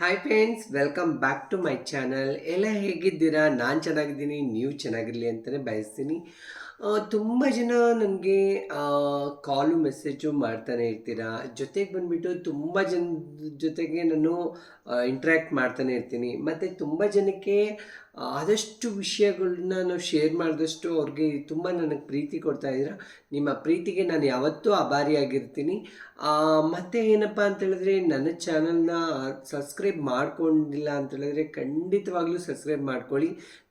Hi friends welcome back to my channel ಎಲ್ಲ ಹೇಗಿದ್ದೀರಾ? ನಾನು ಚೆನ್ನಾಗಿದ್ದೀನಿ, ನೀವು ಚೆನ್ನಾಗಿರಲಿ ಅಂತಲೇ ಬಯಸ್ತೀನಿ. ತುಂಬ ಜನ ನನಗೆ ಕಾಲು ಮೆಸೇಜು ಮಾಡ್ತಾನೆ ಇರ್ತೀರಾ? ಜೊತೆಗೆ ಬಂದುಬಿಟ್ಟು ತುಂಬ ಜನ ಜೊತೆಗೆ ನಾನು ಇಂಟ್ರ್ಯಾಕ್ಟ್ ಮಾಡ್ತಾನೆ ಇರ್ತೀನಿ. ಮತ್ತು ತುಂಬ ಜನಕ್ಕೆ ಆದಷ್ಟು ವಿಷಯಗಳನ್ನ ನಾವು ಶೇರ್ ಮಾಡಿದಷ್ಟು ಅವ್ರಿಗೆ ತುಂಬ ನನಗೆ ಪ್ರೀತಿ ಕೊಡ್ತಾ ಇದ್ದೀರಾ. ನಿಮ್ಮ ಪ್ರೀತಿಗೆ ನಾನು ಯಾವತ್ತೂ ಆಭಾರಿಯಾಗಿರ್ತೀನಿ. ಮತ್ತು ಏನಪ್ಪ ಅಂತ ಹೇಳಿದ್ರೆ ನನ್ನ ಚಾನಲ್ನ ಸಬ್ಸ್ಕ್ರೈಬ್ ಮಾಡ್ಕೊಂಡಿಲ್ಲ ಅಂತ ಹೇಳಿದ್ರೆ ಖಂಡಿತವಾಗ್ಲೂ ಸಬ್ಸ್ಕ್ರೈಬ್ ಮಾಡ್ಕೊಳ್ಳಿ.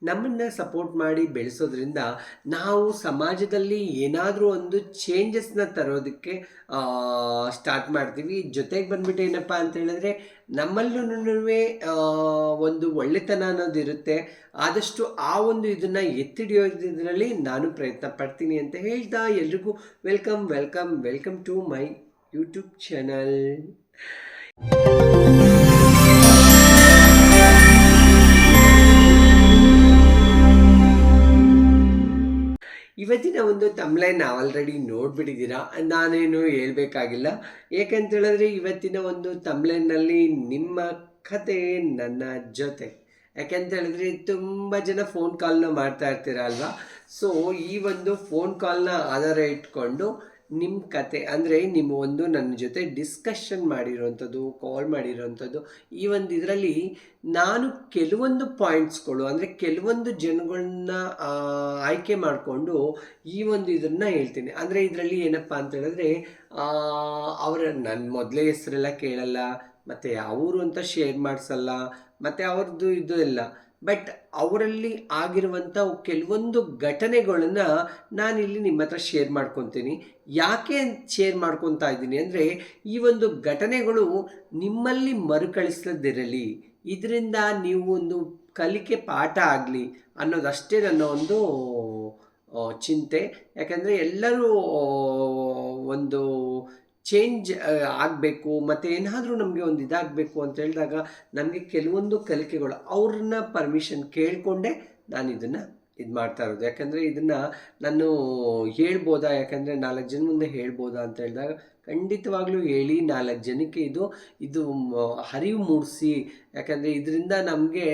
ನಮ್ಮನ್ನು ಸಪೋರ್ಟ್ ಮಾಡಿ ಬೆಳೆಸೋದ್ರಿಂದ ನಾವು ಸಮಾಜದಲ್ಲಿ ಏನಾದರೂ ಒಂದು ಚೇಂಜಸ್ನ ತರೋದಕ್ಕೆ ಸ್ಟಾರ್ಟ್ ಮಾಡ್ತೀವಿ. ಜೊತೆಗೆ ಬಂದ್ಬಿಟ್ಟು ಏನಪ್ಪ ಅಂತ ಹೇಳಿದ್ರೆ ನಮ್ಮಲ್ಲೂ ಒಂದು ಒಳ್ಳೆತನ ಅನ್ನೋದು ಇರುತ್ತೆ. ಆದಷ್ಟು ಆ ಒಂದು ಇದನ್ನು ಎತ್ತಿಡಿಯೋದ್ರಲ್ಲಿ ನಾನು ಪ್ರಯತ್ನ ಪಡ್ತೀನಿ ಅಂತ ಹೇಳ್ತಾ ಎಲ್ರಿಗೂ welcome welcome welcome to my YouTube channel. ಇವತ್ತಿನ ಒಂದು ತಮ್ಲೈನ್ ಆಲ್ರೆಡಿ ನೋಡ್ಬಿಟ್ಟಿದ್ದೀರಾ, ನಾನೇನು ಹೇಳಬೇಕಾಗಿಲ್ಲ. ಏಕೆಂತ ಹೇಳಿದ್ರೆ ಇವತ್ತಿನ ಒಂದು ತಮ್ಲೈನಲ್ಲಿ ನಿಮ್ಮ ಕತೆ ನನ್ನ ಜೊತೆ. ಯಾಕೆಂತ ಹೇಳಿದ್ರೆ ತುಂಬ ಜನ ಫೋನ್ ಕಾಲ್ನ ಮಾಡ್ತಾ ಇರ್ತೀರ ಅಲ್ವಾ? ಸೊ ಈ ಒಂದು ಫೋನ್ ಕಾಲ್ನ ಆಧಾರ ಇಟ್ಕೊಂಡು ನಿಮ್ಮ ಕತೆ, ಅಂದರೆ ನಿಮ್ಮ ಒಂದು ನನ್ನ ಜೊತೆ ಡಿಸ್ಕಷನ್ ಮಾಡಿರೋವಂಥದ್ದು ಕಾಲ್ ಮಾಡಿರೋವಂಥದ್ದು ಈ ಒಂದು ಇದರಲ್ಲಿ ನಾನು ಕೆಲವೊಂದು ಪಾಯಿಂಟ್ಸ್ಗಳು ಅಂದರೆ ಕೆಲವೊಂದು ಜನಗಳನ್ನ ಆಯ್ಕೆ ಮಾಡಿಕೊಂಡು ಈ ಒಂದು ಇದನ್ನು ಹೇಳ್ತೀನಿ. ಅಂದರೆ ಇದರಲ್ಲಿ ಏನಪ್ಪ ಅಂತ ಹೇಳಿದ್ರೆ ಅವರ ನನ್ನ ಮೊದಲೇ ಹೆಸರೆಲ್ಲ ಕೇಳಲ್ಲ, ಮತ್ತು ಅವರು ಅಂತ ಶೇರ್ ಮಾಡಿಸಲ್ಲ, ಮತ್ತು ಅವ್ರದ್ದು ಇದು ಎಲ್ಲ ಬಟ್ ಅವರಲ್ಲಿ ಆಗಿರುವಂಥ ಕೆಲವೊಂದು ಘಟನೆಗಳನ್ನು ನಾನಿಲ್ಲಿ ನಿಮ್ಮ ಹತ್ರ ಶೇರ್ ಮಾಡ್ಕೊತೀನಿ. ಯಾಕೆ ಶೇರ್ ಮಾಡ್ಕೊತಾ ಇದ್ದೀನಿ ಅಂದರೆ, ಈ ಒಂದು ಘಟನೆಗಳು ನಿಮ್ಮಲ್ಲಿ ಮರುಕಳಿಸದಿರಲಿ ಇದರಿಂದ ನೀವು ಒಂದು ಕಲಿಕೆ ಪಾಠ ಆಗಲಿ ಅನ್ನೋದಷ್ಟೇ ನನ್ನ ಒಂದು ಚಿಂತೆ. ಯಾಕಂದರೆ ಎಲ್ಲರೂ ಒಂದು ಚೇಂಜ್ ಆಗಬೇಕು, ಮತ್ತು ಏನಾದರೂ ನಮಗೆ ಒಂದು ಇದಾಗಬೇಕು ಅಂತ ಹೇಳಿದಾಗ ನಮಗೆ ಕೆಲವೊಂದು ಕಲಿಕೆಗಳು ಅವ್ರನ್ನ ಪರ್ಮಿಷನ್ ಕೇಳಿಕೊಂಡೇ ನಾನು ಇದನ್ನು ಇದು ಮಾಡ್ತಾ ಇರೋದು. ಯಾಕಂದರೆ ಇದನ್ನು ನಾನು ಹೇಳ್ಬೋದಾ? ಯಾಕಂದರೆ ನಾಲ್ಕು ಜನ ಮುಂದೆ ಹೇಳ್ಬೋದಾ ಅಂತ ಹೇಳಿದಾಗ ಖಂಡಿತವಾಗ್ಲೂ ಹೇಳಿ ನಾಲ್ಕು ಜನಕ್ಕೆ ಇದು ಇದು ಅರಿವು ಮೂಡಿಸಿ. ಯಾಕಂದರೆ ಇದರಿಂದ ನಮಗೆ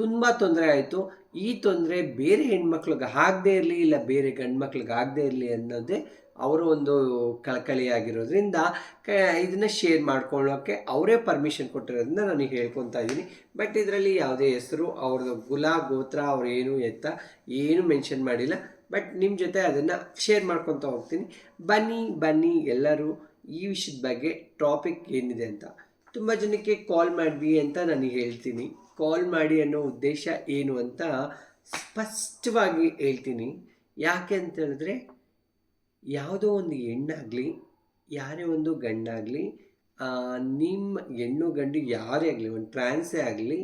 ತುಂಬ ತೊಂದರೆ ಆಯಿತು. ಈ ತೊಂದರೆ ಬೇರೆ ಹೆಣ್ಮಕ್ಳಿಗೆ ಆಗದೇ ಇರಲಿ ಇಲ್ಲ ಬೇರೆ ಗಂಡು ಮಕ್ಳಿಗೆ ಆಗದೇ ಇರಲಿ ಅನ್ನೋದೇ ಅವರ ಒಂದು ಕಳಕಳಿಯಾಗಿರೋದ್ರಿಂದ ಕ ಇದನ್ನು ಶೇರ್ ಮಾಡ್ಕೊಳ್ಳೋಕ್ಕೆ ಅವರೇ ಪರ್ಮಿಷನ್ ಕೊಟ್ಟಿರೋದ್ರಿಂದ ನಾನು ಹೇಳ್ಕೊತಾ ಇದ್ದೀನಿ. ಬಟ್ ಇದರಲ್ಲಿ ಯಾವುದೇ ಹೆಸರು, ಅವ್ರದ್ದು ಕುಲ ಗೋತ್ರ, ಅವ್ರು ಏನು, ಎತ್ತ ಏನು ಮೆನ್ಷನ್ ಮಾಡಿಲ್ಲ. ಬಟ್ ನಿಮ್ಮ ಜೊತೆ ಅದನ್ನು ಶೇರ್ ಮಾಡ್ಕೊತಾ ಹೋಗ್ತೀನಿ. ಬನ್ನಿ ಬನ್ನಿ ಎಲ್ಲರೂ ಈ ವಿಷಯದ ಬಗ್ಗೆ ಟಾಪಿಕ್ ಏನಿದೆ ಅಂತ. ತುಂಬ ಜನಕ್ಕೆ ಕಾಲ್ ಮಾಡಿ ಅಂತ ನಾನು ಹೇಳ್ತೀನಿ. ಕಾಲ್ ಮಾಡಿ ಅನ್ನೋ ಉದ್ದೇಶ ಏನು ಅಂತ ಸ್ಪಷ್ಟವಾಗಿ ಹೇಳ್ತೀನಿ. ಯಾಕೆ ಅಂತ ಹೇಳಿದ್ರೆ ಯಾವುದೋ ಒಂದು ಹೆಣ್ಣಾಗಲಿ, ಯಾರೇ ಒಂದು ಗಂಡಾಗಲಿ ನಿಮ್ಮ ಹೆಣ್ಣು ಗಂಡು ಯಾರೇ ಆಗಲಿ, ಒಂದು ಟ್ರಾನ್ಸೇ ಆಗಲಿ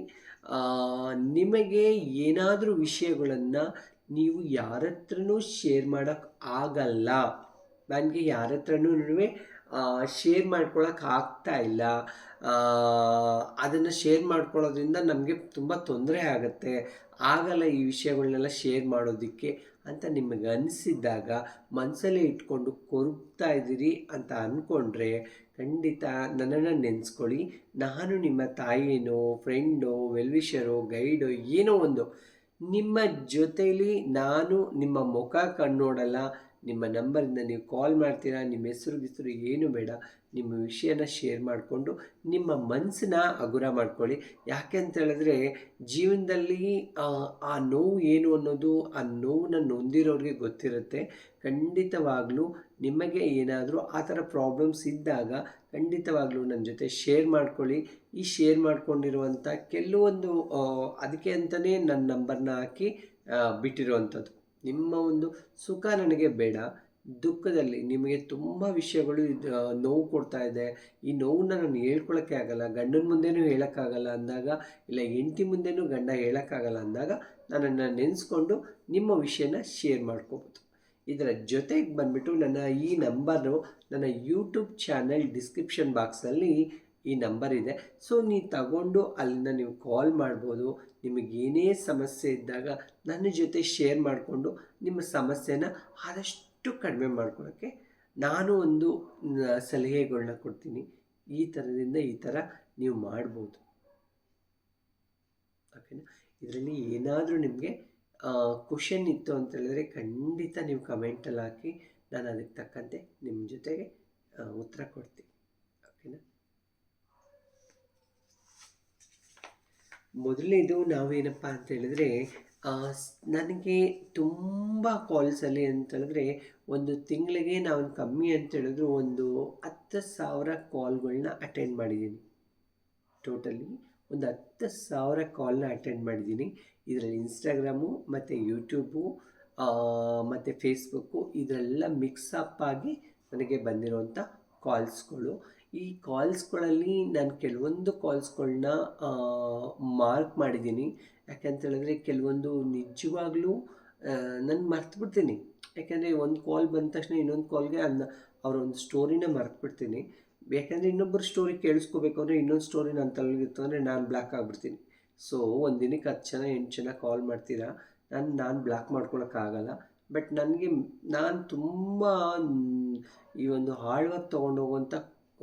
ನಿಮಗೆ ಏನಾದರೂ ವಿಷಯಗಳನ್ನು ನೀವು ಯಾರ ಹತ್ರನೂ ಶೇರ್ ಮಾಡೋಕ್ಕೆ ಆಗಲ್ಲ. ನನಗೆ ಯಾರ ಹತ್ರನೂ ಶೇರ್ ಮಾಡ್ಕೊಳಕ್ಕೆ ಆಗ್ತಾ ಇಲ್ಲ. ಅದನ್ನು ಶೇರ್ ಮಾಡ್ಕೊಳ್ಳೋದ್ರಿಂದ ನಮಗೆ ತುಂಬ ತೊಂದರೆ ಆಗುತ್ತೆ. ಆಗಲ್ಲ ಈ ವಿಷಯಗಳನ್ನೆಲ್ಲ ಶೇರ್ ಮಾಡೋದಕ್ಕೆ. ಅಂತ ನಿಮಗೆ ಅನಿಸಿದ್ದಾಗ ಮನಸ್ಸಲ್ಲೇ ಇಟ್ಕೊಂಡು ಕೊರಗ್ತಾ ಇದ್ದೀರಿ ಅಂತ ಅಂದ್ಕೊಂಡ್ರೆ ಖಂಡಿತ ನನ್ನನ್ನು ನೆನೆಸ್ಕೊಳ್ಳಿ. ನಾನು ನಿಮ್ಮ ತಾಯಿನೋ ಫ್ರೆಂಡೋ ವೆಲ್ವಿಷರೋ ಗೈಡೋ ಏನೋ ಒಂದು. ನಿಮ್ಮ ಜೊತೇಲಿ ನಾನು ನಿಮ್ಮ ಮುಖ ಕಣ್ಣೋಡಲ್ಲ. ನಿಮ್ಮ ನಂಬರಿಂದ ನೀವು ಕಾಲ್ ಮಾಡ್ತೀರಾ, ನಿಮ್ಮ ಹೆಸರು, ಗಿಸ್ರು ಏನು ಬೇಡ. ನಿಮ್ಮ ವಿಷಯನ ಶೇರ್ ಮಾಡಿಕೊಂಡು ನಿಮ್ಮ ಮನಸ್ಸನ್ನ ಹಗುರ ಮಾಡ್ಕೊಳ್ಳಿ. ಯಾಕೆ ಅಂತ ಹೇಳಿದ್ರೆ ಜೀವನದಲ್ಲಿ, ಆ ನೋವು ಏನು ಅನ್ನೋದು, ಆ ನೋವನ್ನ ನೊಂದಿರೋರಿಗೆ ಗೊತ್ತಿರುತ್ತೆ. ಖಂಡಿತವಾಗ್ಲೂ ನಿಮಗೆ ಏನಾದರೂ ಆ ಥರ ಪ್ರಾಬ್ಲಮ್ಸ್ ಇದ್ದಾಗ ಖಂಡಿತವಾಗ್ಲೂ ನನ್ನ ಜೊತೆ ಶೇರ್ ಮಾಡ್ಕೊಳ್ಳಿ. ಈ ಶೇರ್ ಮಾಡ್ಕೊಂಡಿರುವಂಥ ಕೆಲವೊಂದು ಅದಕ್ಕೆ ಅಂತಲೇ ನನ್ನ ನಂಬರ್ನ ಹಾಕಿ ಬಿಟ್ಟಿರುವಂಥದ್ದು. ನಿಮ್ಮ ಒಂದು ಸುಖ ನನಗೆ ಬೇಡ. ದುಃಖದಲ್ಲಿ ನಿಮಗೆ ತುಂಬ ವಿಷಯಗಳು ನೋವು ಕೊಡ್ತಾ ಇದೆ. ಈ ನೋವನ್ನ ನಾನು ಹೇಳ್ಕೊಳಕ್ಕೆ ಆಗಲ್ಲ. ಗಂಡನ ಮುಂದೆನೂ ಹೇಳೋಕ್ಕಾಗಲ್ಲ ಅಂದಾಗ, ಇಲ್ಲ ಹೆಂಡತಿ ಮುಂದೆನೂ ಗಂಡ ಹೇಳೋಕ್ಕಾಗಲ್ಲ ಅಂದಾಗ, ನನ್ನನ್ನು ನೆನೆಸ್ಕೊಂಡು ನಿಮ್ಮ ವಿಷಯನ ಶೇರ್ ಮಾಡ್ಕೋಬೋದು. ಇದರ ಜೊತೆಗೆ ಬಂದುಬಿಟ್ಟು ನನ್ನ ಈ ನಂಬರು ನನ್ನ ಯೂಟ್ಯೂಬ್ ಚಾನಲ್ ಡಿಸ್ಕ್ರಿಪ್ಷನ್ ಬಾಕ್ಸಲ್ಲಿ ಈ ನಂಬರ್ ಇದೆ. ಸೊ ನೀವು ತಗೊಂಡು ಅಲ್ಲಿಂದ ನೀವು ಕಾಲ್ ಮಾಡ್ಬೋದು. ನಿಮಗೇನೇ ಸಮಸ್ಯೆ ಇದ್ದಾಗ ನನ್ನ ಜೊತೆ ಶೇರ್ ಮಾಡಿಕೊಂಡು ನಿಮ್ಮ ಸಮಸ್ಯೆನ ಆದಷ್ಟು ಕಡಿಮೆ ಮಾಡ್ಕೊಳ್ಳೋಕ್ಕೆ ನಾನು ಒಂದು ಸಲಹೆಗಳನ್ನ ಕೊಡ್ತೀನಿ. ಈ ಥರದಿಂದ ಈ ಥರ ನೀವು ಮಾಡ್ಬೋದು. ಓಕೆನಾ? ಇದರಲ್ಲಿ ಏನಾದರೂ ನಿಮಗೆ ಕ್ವಶನ್ ಇತ್ತು ಅಂತ ಹೇಳಿದ್ರೆ ಖಂಡಿತ ನೀವು ಕಮೆಂಟಲ್ಲಿ ಹಾಕಿ ನಾನು ಅದಕ್ಕೆ ತಕ್ಕಂತೆ ನಿಮ್ಮ ಜೊತೆಗೆ ಉತ್ತರ ಕೊಡ್ತೀನಿ. ಓಕೆನಾ? ಮೊದಲನೇದು ನಾವೇನಪ್ಪ ಅಂತ ಹೇಳಿದ್ರೆ ನನಗೆ ತುಂಬ ಕಾಲ್ಸಲ್ಲಿ ಅಂತೇಳಿದ್ರೆ ಒಂದು ತಿಂಗಳಿಗೆ ನಾನು ಕಮ್ಮಿ ಅಂತೇಳಿದ್ರು ಒಂದು ಹತ್ತು ಸಾವಿರ ಕಾಲ್ಗಳನ್ನ ಅಟೆಂಡ್ ಮಾಡಿದ್ದೀನಿ ಟೋಟಲಿ ಒಂದು ಹತ್ತು ಸಾವಿರ ಕಾಲ್ನ ಅಟೆಂಡ್ ಮಾಡಿದ್ದೀನಿ ಇದರಲ್ಲಿ ಇನ್ಸ್ಟಾಗ್ರಾಮು ಮತ್ತು ಯೂಟ್ಯೂಬು ಮತ್ತು ಫೇಸ್ಬುಕ್ಕು ಇದರೆಲ್ಲ ಮಿಕ್ಸಪ್ ಆಗಿ ನನಗೆ ಬಂದಿರುವಂಥ ಕಾಲ್ಸ್ಗಳು ಈ ಕಾಲ್ಸ್ಗಳಲ್ಲಿ ನಾನು ಕೆಲವೊಂದು ಕಾಲ್ಸ್ಗಳನ್ನ ಮಾರ್ಕ್ ಮಾಡಿದ್ದೀನಿ ಯಾಕಂತ ಹೇಳಿದ್ರೆ ಕೆಲವೊಂದು ನಿಜವಾಗ್ಲೂ ನಾನು ಮರ್ತುಬಿಡ್ತೀನಿ. ಯಾಕೆಂದರೆ ಒಂದು ಕಾಲ್ ಬಂದ ತಕ್ಷಣ ಇನ್ನೊಂದು ಕಾಲ್ಗೆ ಅದನ್ನ ಅವರೊಂದು ಸ್ಟೋರಿನ ಮರ್ತುಬಿಡ್ತೀನಿ. ಯಾಕಂದರೆ ಇನ್ನೊಬ್ಬರು ಸ್ಟೋರಿ ಕೇಳಿಸ್ಕೋಬೇಕು ಅಂದರೆ ಇನ್ನೊಂದು ಸ್ಟೋರಿ ನನ್ನ ತಲೆಗಿತ್ತು ಅಂದರೆ ನಾನು ಬ್ಲ್ಯಾಕ್ ಆಗಿಬಿಡ್ತೀನಿ. ಸೊ ಒಂದು ದಿನಕ್ಕೆ ಹತ್ತು ಜನ, ಎಂಟು ಜನ ಕಾಲ್ ಮಾಡ್ತೀರಾ? ನಾನು ನಾನು ಬ್ಲಾಕ್ ಮಾಡ್ಕೊಳಕ್ಕಾಗಲ್ಲ ಬಟ್ ನನಗೆ, ನಾನು ತುಂಬ, ಈ ಒಂದು ಆಳ್ವಾಗಿ ತೊಗೊಂಡೋಗುವಂಥ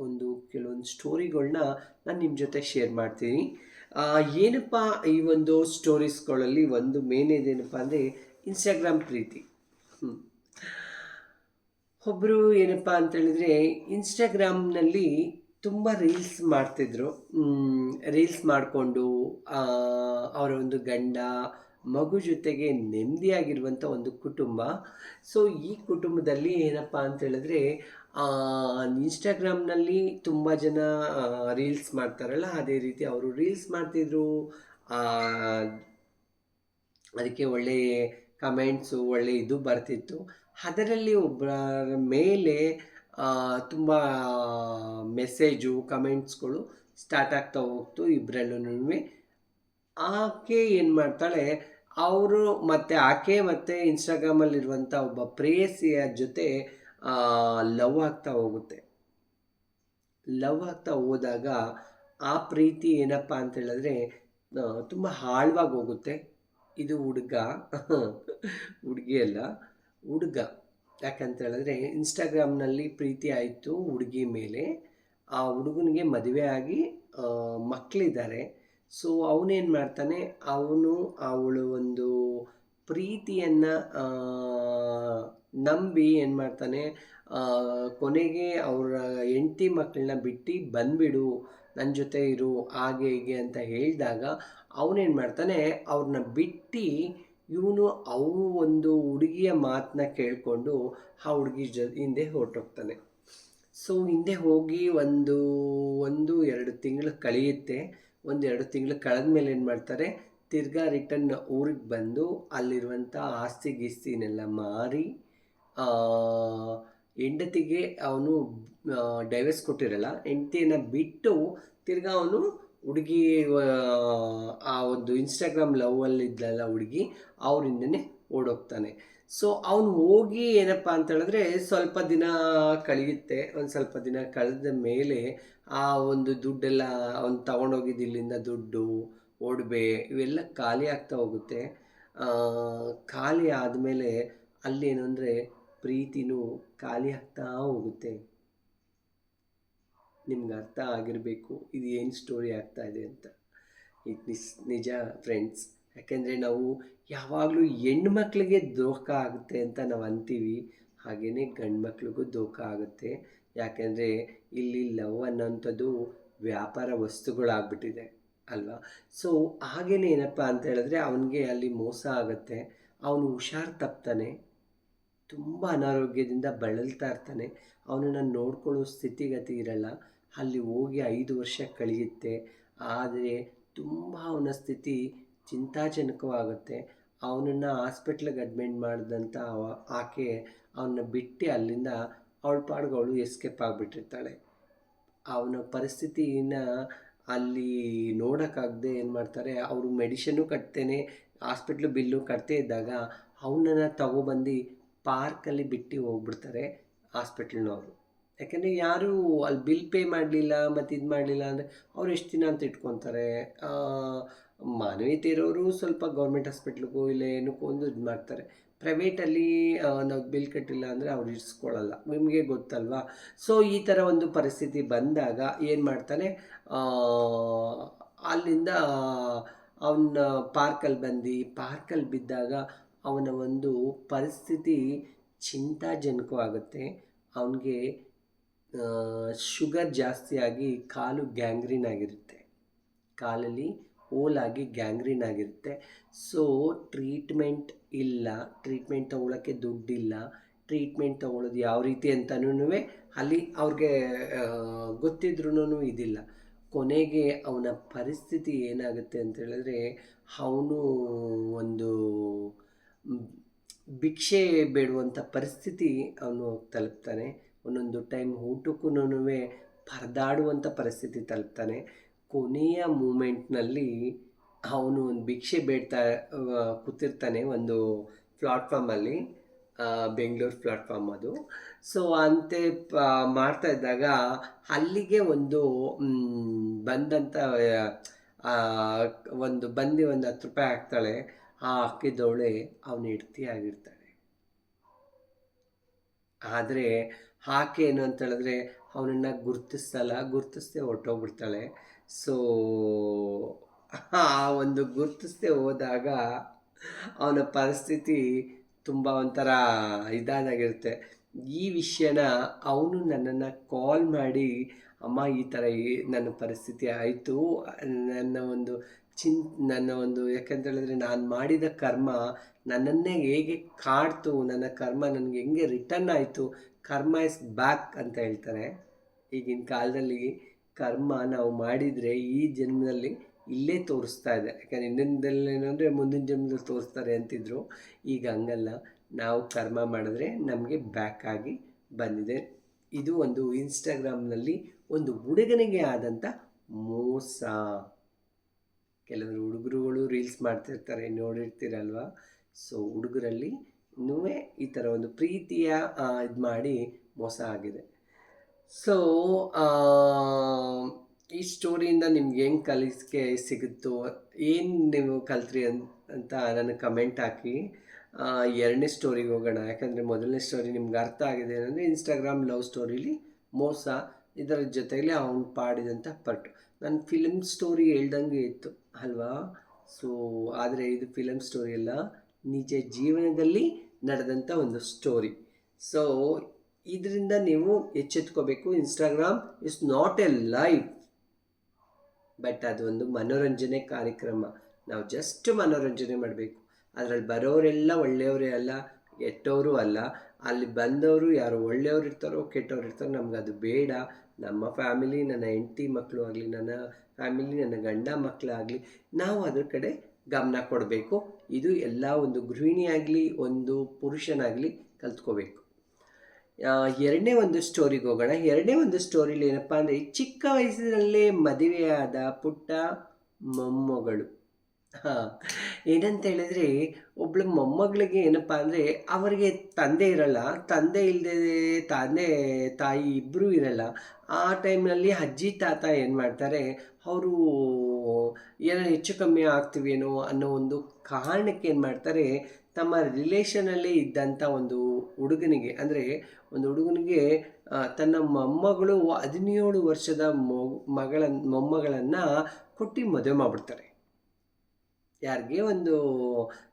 ಒಂದು ಕೆಲವೊಂದು ಸ್ಟೋರಿಗಳನ್ನ ನಾನು ನಿಮ್ಮ ಜೊತೆ ಶೇರ್ ಮಾಡ್ತೀನಿ. ಏನಪ್ಪ ಈ ಒಂದು ಸ್ಟೋರೀಸ್ಗಳಲ್ಲಿ ಒಂದು ಮೇನ್ ಇದೇನಪ್ಪ ಅಂದರೆ ಇನ್ಸ್ಟಾಗ್ರಾಮ್ ಪ್ರೀತಿ. ಒಬ್ಬರು ಏನಪ್ಪ ಅಂತ ಹೇಳಿದ್ರೆ ಇನ್ಸ್ಟಾಗ್ರಾಮ್ನಲ್ಲಿ ತುಂಬ ರೀಲ್ಸ್ ಮಾಡ್ತಿದ್ರು. ರೀಲ್ಸ್ ಮಾಡಿಕೊಂಡು ಅವರ ಒಂದು ಗಂಡ, ಮಗು ಜೊತೆಗೆ ನೆಮ್ಮದಿಯಾಗಿರುವಂಥ ಒಂದು ಕುಟುಂಬ. ಸೊ ಈ ಕುಟುಂಬದಲ್ಲಿ ಏನಪ್ಪ ಅಂತ ಹೇಳಿದ್ರೆ ಇನ್ಸ್ಟಾಗ್ರಾಮ್ನಲ್ಲಿ ತುಂಬ ಜನ ರೀಲ್ಸ್ ಮಾಡ್ತಾರಲ್ಲ, ಅದೇ ರೀತಿ ಅವರು ರೀಲ್ಸ್ ಮಾಡ್ತಿದ್ರು ಅದಕ್ಕೆ ಒಳ್ಳೆ ಕಮೆಂಟ್ಸು ಒಳ್ಳೆ ಇದು ಬರ್ತಿತ್ತು. ಅದರಲ್ಲಿ ಒಬ್ಬರ ಮೇಲೆ ತುಂಬ ಮೆಸೇಜು ಕಮೆಂಟ್ಸ್ಗಳು ಸ್ಟಾರ್ಟ್ ಆಗ್ತಾ ಹೋಗ್ತು ಇಬ್ಬರಲ್ಲೂ ಆಕೆ ಏನು ಮಾಡ್ತಾಳೆ, ಅವರು ಮತ್ತು ಆಕೆ ಮತ್ತು ಇನ್ಸ್ಟಾಗ್ರಾಮಲ್ಲಿರುವಂಥ ಒಬ್ಬ ಪ್ರೇಯಸಿಯ ಜೊತೆ ಲವ್ ಆಗ್ತಾ ಹೋಗುತ್ತೆ. ಲವ್ ಆಗ್ತಾ ಹೋದಾಗ ಆ ಪ್ರೀತಿ ಏನಪ್ಪ ಅಂತ ಹೇಳಿದ್ರೆ ತುಂಬ ಆಳವಾಗಿ ಹೋಗುತ್ತೆ. ಇದು ಹುಡುಗ. ಹುಡುಗಿ ಅಲ್ಲ, ಹುಡುಗ. ಯಾಕಂತ ಹೇಳಿದ್ರೆ, ಇನ್ಸ್ಟಾಗ್ರಾಮ್ನಲ್ಲಿ ಪ್ರೀತಿ ಆಯಿತು ಹುಡುಗಿ ಮೇಲೆ. ಆ ಹುಡುಗನಿಗೆ ಮದುವೆ ಆಗಿ ಮಕ್ಕಳಿದ್ದಾರೆ ಸೊ, ಅವನೇನು ಮಾಡ್ತಾನೆ, ಅವನು ಅವಳು ಒಂದು ಪ್ರೀತಿಯನ್ನು ನಂಬಿ ಏನು ಮಾಡ್ತಾನೆ ಕೊನೆಗೆ ಅವರ ಹೆಂಡತಿ ಮಕ್ಕಳನ್ನ ಬಿಟ್ಟು ಬಂದ್ಬಿಡು ನನ್ನ ಜೊತೆ ಇರು, ಹಾಗೆ ಹೀಗೆ ಅಂತ ಹೇಳಿದಾಗ ಅವನೇನು ಮಾಡ್ತಾನೆ ಅವ್ರನ್ನ ಬಿಟ್ಟು ಇವನು ಅವು ಒಂದು ಹುಡುಗಿಯ ಮಾತನ್ನ ಕೇಳಿಕೊಂಡು ಆ ಹುಡುಗಿ ಜೊ, ಹಿಂದೆ ಹೊರಟೋಗ್ತಾನೆ. ಸೊ ಹಿಂದೆ ಹೋಗಿ ಒಂದು ಒಂದು ಎರಡು ತಿಂಗಳು ಕಳೆಯುತ್ತೆ. ಒಂದು ಎರಡು ತಿಂಗಳು ಕಳೆದ ಮೇಲೆ ಏನು ಮಾಡ್ತಾರೆ, ತಿರ್ಗಾ ರಿಟರ್ನ್ ಊರಿಗೆ ಬಂದು ಅಲ್ಲಿರುವಂಥ ಆಸ್ತಿ ಗೀಸ್ತಿನೆಲ್ಲ ಮಾರಿ ಹೆಂಡತಿಗೆ ಅವನು ಡೈವರ್ಸ್ ಕೊಟ್ಟಿರಲ್ಲ, ಹೆಂಡತಿಯನ್ನು ಬಿಟ್ಟು ತಿರ್ಗಾ ಅವನು ಹುಡುಗಿ, ಆ ಒಂದು ಇನ್ಸ್ಟಾಗ್ರಾಮ್ ಲವಲ್ಲಿ ಇದ್ದಲ್ಲ ಹುಡುಗಿ, ಅವರಿಂದನೇ ಓಡೋಗ್ತಾನೆ. ಸೊ ಅವನು ಹೋಗಿ ಏನಪ್ಪ ಅಂತ ಹೇಳಿದ್ರೆ, ಸ್ವಲ್ಪ ದಿನ ಕಳೆಯುತ್ತೆ. ಒಂದು ಸ್ವಲ್ಪ ದಿನ ಕಳೆದ ಮೇಲೆ ಆ ಒಂದು ದುಡ್ಡೆಲ್ಲ ಅವ್ನು ತಗೊಂಡೋಗಿದ್ದು ಇಲ್ಲಿಂದ ದುಡ್ಡು, ಒಡವೆ ಇವೆಲ್ಲ ಖಾಲಿ ಆಗ್ತಾ ಹೋಗುತ್ತೆ. ಖಾಲಿ ಆದಮೇಲೆ ಅಲ್ಲಿ ಅಂದರೆ ಪ್ರೀತಿನೂ ಖಾಲಿ ಆಗ್ತಾ ಹೋಗುತ್ತೆ. ನಿಮ್ಗೆ ಅರ್ಥ ಆಗಿರಬೇಕು, ಇದು ಏನು ಸ್ಟೋರಿ ಆಗ್ತಾ ಇದೆ ಅಂತ. ಇದು ನಿಸ್, ನಿಜ ಫ್ರೆಂಡ್ಸ್ ಯಾಕೆಂದರೆ ನಾವು ಯಾವಾಗಲೂ ಹೆಣ್ಮಕ್ಳಿಗೆ ದೋಖ ಆಗುತ್ತೆ ಅಂತ ನಾವು ಅಂತೀವಿ. ಹಾಗೆಯೇ ಗಂಡು ಮಕ್ಳಿಗೂ ದೋಖ ಆಗುತ್ತೆ. ಯಾಕೆಂದರೆ ಇಲ್ಲಿ ಲವ್ ಅನ್ನೋಂಥದ್ದು ವ್ಯಾಪಾರ ವಸ್ತುಗಳಾಗ್ಬಿಟ್ಟಿದೆ, ಅಲ್ವಾ? ಸೊ ಹಾಗೇನೆ ಏನಪ್ಪ ಅಂತ ಹೇಳಿದ್ರೆ, ಅವನಿಗೆ ಅಲ್ಲಿ ಮೋಸ ಆಗುತ್ತೆ. ಅವನು ಹುಷಾರು ತಪ್ತಾನೆ. ತುಂಬ ಅನಾರೋಗ್ಯದಿಂದ ಬಳಲ್ತಾ ಇರ್ತಾನೆ. ಅವನನ್ನು ನೋಡ್ಕೊಳ್ಳೋ ಸ್ಥಿತಿಗತಿ ಇರಲ್ಲ. ಅಲ್ಲಿ ಹೋಗಿ ಐದು ವರ್ಷ ಕಳೆಯುತ್ತೆ. ಆದರೆ ತುಂಬ ಅವನ ಸ್ಥಿತಿ ಚಿಂತಾಜನಕವಾಗುತ್ತೆ. ಅವನನ್ನು ಹಾಸ್ಪಿಟ್ಲಿಗೆ ಅಡ್ಮಿಟ್ ಮಾಡಿದಂಥ ಆಕೆ ಅವನ್ನ ಬಿಟ್ಟು ಅಲ್ಲಿಂದ ಅವಳ ಪಾಡ್ಗಳು ಎಸ್ಕೇಪ್ ಆಗಿಬಿಟ್ಟಿರ್ತಾಳೆ. ಅವನ ಪರಿಸ್ಥಿತಿನ ಅಲ್ಲಿ ನೋಡೋಕ್ಕಾಗದೆ ಏನು ಮಾಡ್ತಾರೆ, ಅವರು ಮೆಡಿಷನ್ನು ಕಟ್ತೇನೆ, ಹಾಸ್ಪಿಟ್ಲು ಬಿಲ್ಲು ಕಟ್ತೇ ಇದ್ದಾಗ ಅವನನ್ನು ತಗೊಬಂದು ಪಾರ್ಕಲ್ಲಿ ಬಿಟ್ಟು ಹೋಗ್ಬಿಡ್ತಾರೆ ಹಾಸ್ಪಿಟ್ಲ್ನವರು. ಯಾಕೆಂದರೆ ಯಾರೂ ಅಲ್ಲಿ ಬಿಲ್ ಪೇ ಮಾಡಲಿಲ್ಲ ಮತ್ತು ಇದು ಮಾಡಲಿಲ್ಲ ಅಂದರೆ ಅವ್ರು ಎಷ್ಟು ದಿನ ಅಂತ ಇಟ್ಕೊತಾರೆ? ಮಾನವೀಯತೆ ಇರೋರು ಸ್ವಲ್ಪ ಗೌರ್ಮೆಂಟ್ ಹಾಸ್ಪಿಟ್ಲಿಗೂ ಇಲ್ಲ ಏನಕ್ಕೂ ಒಂದು ಇದು ಮಾಡ್ತಾರೆ. ಪ್ರೈವೇಟಲ್ಲಿ ನಾವು ಬಿಲ್ ಕಟ್ಟಿಲ್ಲ ಅಂದರೆ ಅವ್ರು ಇರಿಸ್ಕೊಳ್ಳಲ್ಲ ನಿಮಗೆ ಗೊತ್ತಲ್ವಾ? ಸೊ ಈ ಥರ ಒಂದು ಪರಿಸ್ಥಿತಿ ಬಂದಾಗ ಏನು ಮಾಡ್ತಾನೆ? ಅಲ್ಲಿಂದ ಅವನ್ನ ಪಾರ್ಕಲ್ಲಿ ಬಂದು ಪಾರ್ಕಲ್ಲಿ ಬಿದ್ದಾಗ ಅವನ ಒಂದು ಪರಿಸ್ಥಿತಿ ಚಿಂತಾಜನಕವಾಗುತ್ತೆ. ಅವನಿಗೆ ಶುಗರ್ ಜಾಸ್ತಿಯಾಗಿ ಕಾಲು ಗ್ಯಾಂಗ್ರೀನ್ ಆಗಿರುತ್ತೆ. ಕಾಲಲ್ಲಿ ಹೋಲಾಗಿ ಗ್ಯಾಂಗ್ರೀನ್ ಆಗಿರುತ್ತೆ. ಸೊ, ಟ್ರೀಟ್ಮೆಂಟ್ ಇಲ್ಲ. ಟ್ರೀಟ್ಮೆಂಟ್ ತೊಗೊಳಕ್ಕೆ ದುಡ್ಡಿಲ್ಲ. ಟ್ರೀಟ್ಮೆಂಟ್ ತೊಗೊಳೋದು ಯಾವ ರೀತಿ ಅಂತನೂ ಅಲ್ಲಿ ಅವ್ರಿಗೆ ಗೊತ್ತಿದ್ರೂ ಇದಿಲ್ಲ. ಕೊನೆಗೆ ಅವನ ಪರಿಸ್ಥಿತಿ ಏನಾಗುತ್ತೆ ಅಂತ ಹೇಳಿದ್ರೆ, ಅವನು ಒಂದು ಭಿಕ್ಷೆ ಬೇಡುವಂಥ ಪರಿಸ್ಥಿತಿ ಅವನು ತಲುಪ್ತಾನೆ. ಒಂದೊಂದು ಟೈಮ್ ಊಟಕ್ಕೂ ಪರದಾಡುವಂಥ ಪರಿಸ್ಥಿತಿ ತಲುಪ್ತಾನೆ. ಕೊನೆಯ ಮೂಮೆಂಟ್ನಲ್ಲಿ ಅವನು ಒಂದು ಭಿಕ್ಷೆ ಬೇಡ್ತಾ ಕೂತಿರ್ತಾನೆ ಒಂದು ಪ್ಲಾಟ್ಫಾರ್ಮಲ್ಲಿ ಬೆಂಗಳೂರು ಪ್ಲಾಟ್ಫಾರ್ಮ್ ಅದು. ಸೊ ಅಂತೆ ಪ ಮಾಡ್ತಾ ಇದ್ದಾಗ ಅಲ್ಲಿಗೆ ಒಂದು ಬಂದಂಥ ಒಂದು ಬಂದು ಒಂದು ಹತ್ತು ರೂಪಾಯಿ ಹಾಕ್ತಾಳೆ. ಆ ಹಾಕಿದವಳೆ ಅವನ ಹೆಂಡ್ತಿ ಆದರೆ ಆಕೆ ಏನು ಅಂತ ಹೇಳಿದ್ರೆ ಅವನನ್ನು ಗುರ್ತಿಸ್ತಲ್ಲ ಗುರ್ತಿಸ್ದೆ ಹೊರ್ಟೋಗ್ಬಿಡ್ತಾಳೆ. ಸೊ ಆ ಒಂದು ಗುರ್ತಿಸ್ದೆ ಹೋದಾಗ ಅವನ ಪರಿಸ್ಥಿತಿ ತುಂಬ ಒಂಥರ ಇದಾದಾಗಿರುತ್ತೆ. ಈ ವಿಷಯನ ಅವನು ನನ್ನನ್ನು ಕಾಲ್ ಮಾಡಿ, ಅಮ್ಮ, ಈ ಥರ ನನ್ನ ಪರಿಸ್ಥಿತಿ ಆಯಿತು, ನನ್ನ ಒಂದು ಚಿನ್, ನನ್ನ ಒಂದು, ಯಾಕಂತ ಹೇಳಿದ್ರೆ ನಾನು ಮಾಡಿದ ಕರ್ಮ ನನ್ನನ್ನೇ ಹೇಗೆ ಕಾಡ್ತು, ನನ್ನ ಕರ್ಮ ನನಗೆ ಹೆಂಗೆ ರಿಟರ್ನ್ ಆಯಿತು, ಕರ್ಮ ಇಸ್ ಬ್ಯಾಕ್ ಅಂತ ಹೇಳ್ತಾರೆ. ಈಗಿನ ಕಾಲದಲ್ಲಿ ಕರ್ಮ ನಾವು ಮಾಡಿದರೆ ಈ ಜನ್ಮದಲ್ಲಿ ಇಲ್ಲೇ ತೋರಿಸ್ತಾ ಇದೆ. ಯಾಕಂದ್ರೆ ಹಿಂದಿನದಲ್ಲಿ ಏನಂದರೆ ಮುಂದಿನ ಜನ್ಮದಲ್ಲಿ ತೋರಿಸ್ತಾರೆ ಅಂತಿದ್ರು. ಈಗ ಹಂಗಲ್ಲ. ನಾವು ಕರ್ಮ ಮಾಡಿದ್ರೆ ನಮಗೆ ಬ್ಯಾಕ್ ಆಗಿ ಬಂದಿದೆ. ಇದು ಒಂದು ಇನ್ಸ್ಟಾಗ್ರಾಮ್ನಲ್ಲಿ ಒಂದು ಹುಡುಗನಿಗೆ ಆದಂಥ ಮೋಸ. ಕೆಲವರು ಹುಡುಗರುಗಳು ರೀಲ್ಸ್ ಮಾಡ್ತಿರ್ತಾರೆ, ನೋಡಿರ್ತೀರಲ್ವ? ಸೊ ಹುಡುಗರಲ್ಲಿ ಇನ್ನೂ ಈ ಥರ ಒಂದು ಪ್ರೀತಿಯ ಇದು ಮಾಡಿ ಮೋಸ ಆಗಿದೆ. ಸೊ ಈ ಸ್ಟೋರಿಯಿಂದ ನಿಮ್ಗೆ ಹೆಂಗೆ ಕಲಿಸ್ಕೆ ಸಿಗುತ್ತೋ, ಏನು ನೀವು ಕಲ್ತ್ರಿ ಅಂತ ನನಗೆ ಕಮೆಂಟ್ ಹಾಕಿ ಎರಡನೇ ಸ್ಟೋರಿಗೆ ಹೋಗೋಣ. ಯಾಕಂದರೆ ಮೊದಲನೇ ಸ್ಟೋರಿ ನಿಮ್ಗೆ ಅರ್ಥ ಆಗಿದೆ ಅಂದರೆ ಇನ್ಸ್ಟಾಗ್ರಾಮ್ ಲವ್ ಸ್ಟೋರಿಲಿ ಮೋಸ ಇದರ ಜೊತೆಯಲ್ಲಿ ಅವನು ಪಾಡಿದಂಥ ಪಟ್ಟು ನನ್ನ ಫಿಲಮ್ ಸ್ಟೋರಿ ಹೇಳ್ದಂಗೆ ಇತ್ತು, ಅಲ್ವಾ? ಸೊ ಆದರೆ ಇದು ಫಿಲಮ್ ಸ್ಟೋರಿ ಅಲ್ಲ, ನಿಜ ಜೀವನದಲ್ಲಿ ನಡೆದಂಥ ಒಂದು ಸ್ಟೋರಿ ಸೊ ಇದರಿಂದ ನೀವು ಎಚ್ಚೆತ್ಕೋಬೇಕು Instagram is not a life but ಅದು ಒಂದು ಮನೋರಂಜನೆ ಕಾರ್ಯಕ್ರಮ. ನಾವು ಜಸ್ಟ್ ಮನೋರಂಜನೆ ಮಾಡಬೇಕು. ಅದರಲ್ಲಿ ಬರೋರೆಲ್ಲ ಒಳ್ಳೆಯವರೇ ಅಲ್ಲ, ಕೆಟ್ಟವರು ಅಲ್ಲ. ಅಲ್ಲಿ ಬಂದವರು ಯಾರು ಒಳ್ಳೆಯವರು ಇರ್ತಾರೋ, ಕೆಟ್ಟವ್ರು ಇರ್ತಾರೋ ನಮ್ಗೆ ಅದು ಬೇಡ. ನಮ್ಮ ಫ್ಯಾಮಿಲಿ ನನ್ನ ಹೆಂಡತಿ ಮಕ್ಕಳು ಆಗಲಿ, ನನ್ನ ಫ್ಯಾಮಿಲಿ ನನ್ನ ಗಂಡ ಮಕ್ಕಳಾಗಲಿ ನಾವು ಅದ್ರ ಕಡೆ ಗಮನ ಕೊಡಬೇಕು. ಇದು ಎಲ್ಲ ಒಂದು ಗೃಹಿಣಿಯಾಗಲಿ ಒಂದು ಪುರುಷನಾಗಲಿ ಕಲ್ತ್ಕೋಬೇಕು. ಎರಡನೇ ಒಂದು ಸ್ಟೋರಿಗೆ ಹೋಗೋಣ. ಎರಡನೇ ಒಂದು ಸ್ಟೋರಿಲಿ ಏನಪ್ಪ ಅಂದರೆ, ಚಿಕ್ಕ ವಯಸ್ಸಿನಲ್ಲೇ ಮದುವೆಯಾದ ಪುಟ್ಟ ಮೊಮ್ಮಗಳು. ಹಾಂ, ಏನಂತ ಹೇಳಿದ್ರೆ, ಒಬ್ಳು ಮೊಮ್ಮಗಳಿಗೆ ಏನಪ್ಪ ಅಂದರೆ, ಅವರಿಗೆ ತಂದೆ ಇರಲ್ಲ. ತಂದೆ ಇಲ್ಲದೆ ತಂದೆ ತಾಯಿ ಇಬ್ಬರೂ ಇರಲ್ಲ. ಆ ಟೈಮ್ನಲ್ಲಿ ಅಜ್ಜಿ ತಾತ ಏನು ಮಾಡ್ತಾರೆ, ಅವರು ಏನೋ ಹೆಚ್ಚು ಕಮ್ಮಿ ಆಗ್ತೀವೇನೋ ಅನ್ನೋ ಒಂದು ಕಾರಣಕ್ಕೆ ಏನು ಮಾಡ್ತಾರೆ, ತಮ್ಮ ರಿಲೇಷನಲ್ಲೇ ಇದ್ದಂಥ ಒಂದು ಹುಡುಗನಿಗೆ, ಅಂದರೆ ಒಂದು ಹುಡುಗನಿಗೆ ತನ್ನ ಮೊಮ್ಮಗಳು ಹದಿನೇಳು ವರ್ಷದ ಮಗಳ, ಮೊಮ್ಮಗಳನ್ನು ಕೊಟ್ಟು ಮದುವೆ ಮಾಡಿಬಿಡ್ತಾರೆ. ಯಾರಿಗೆ? ಒಂದು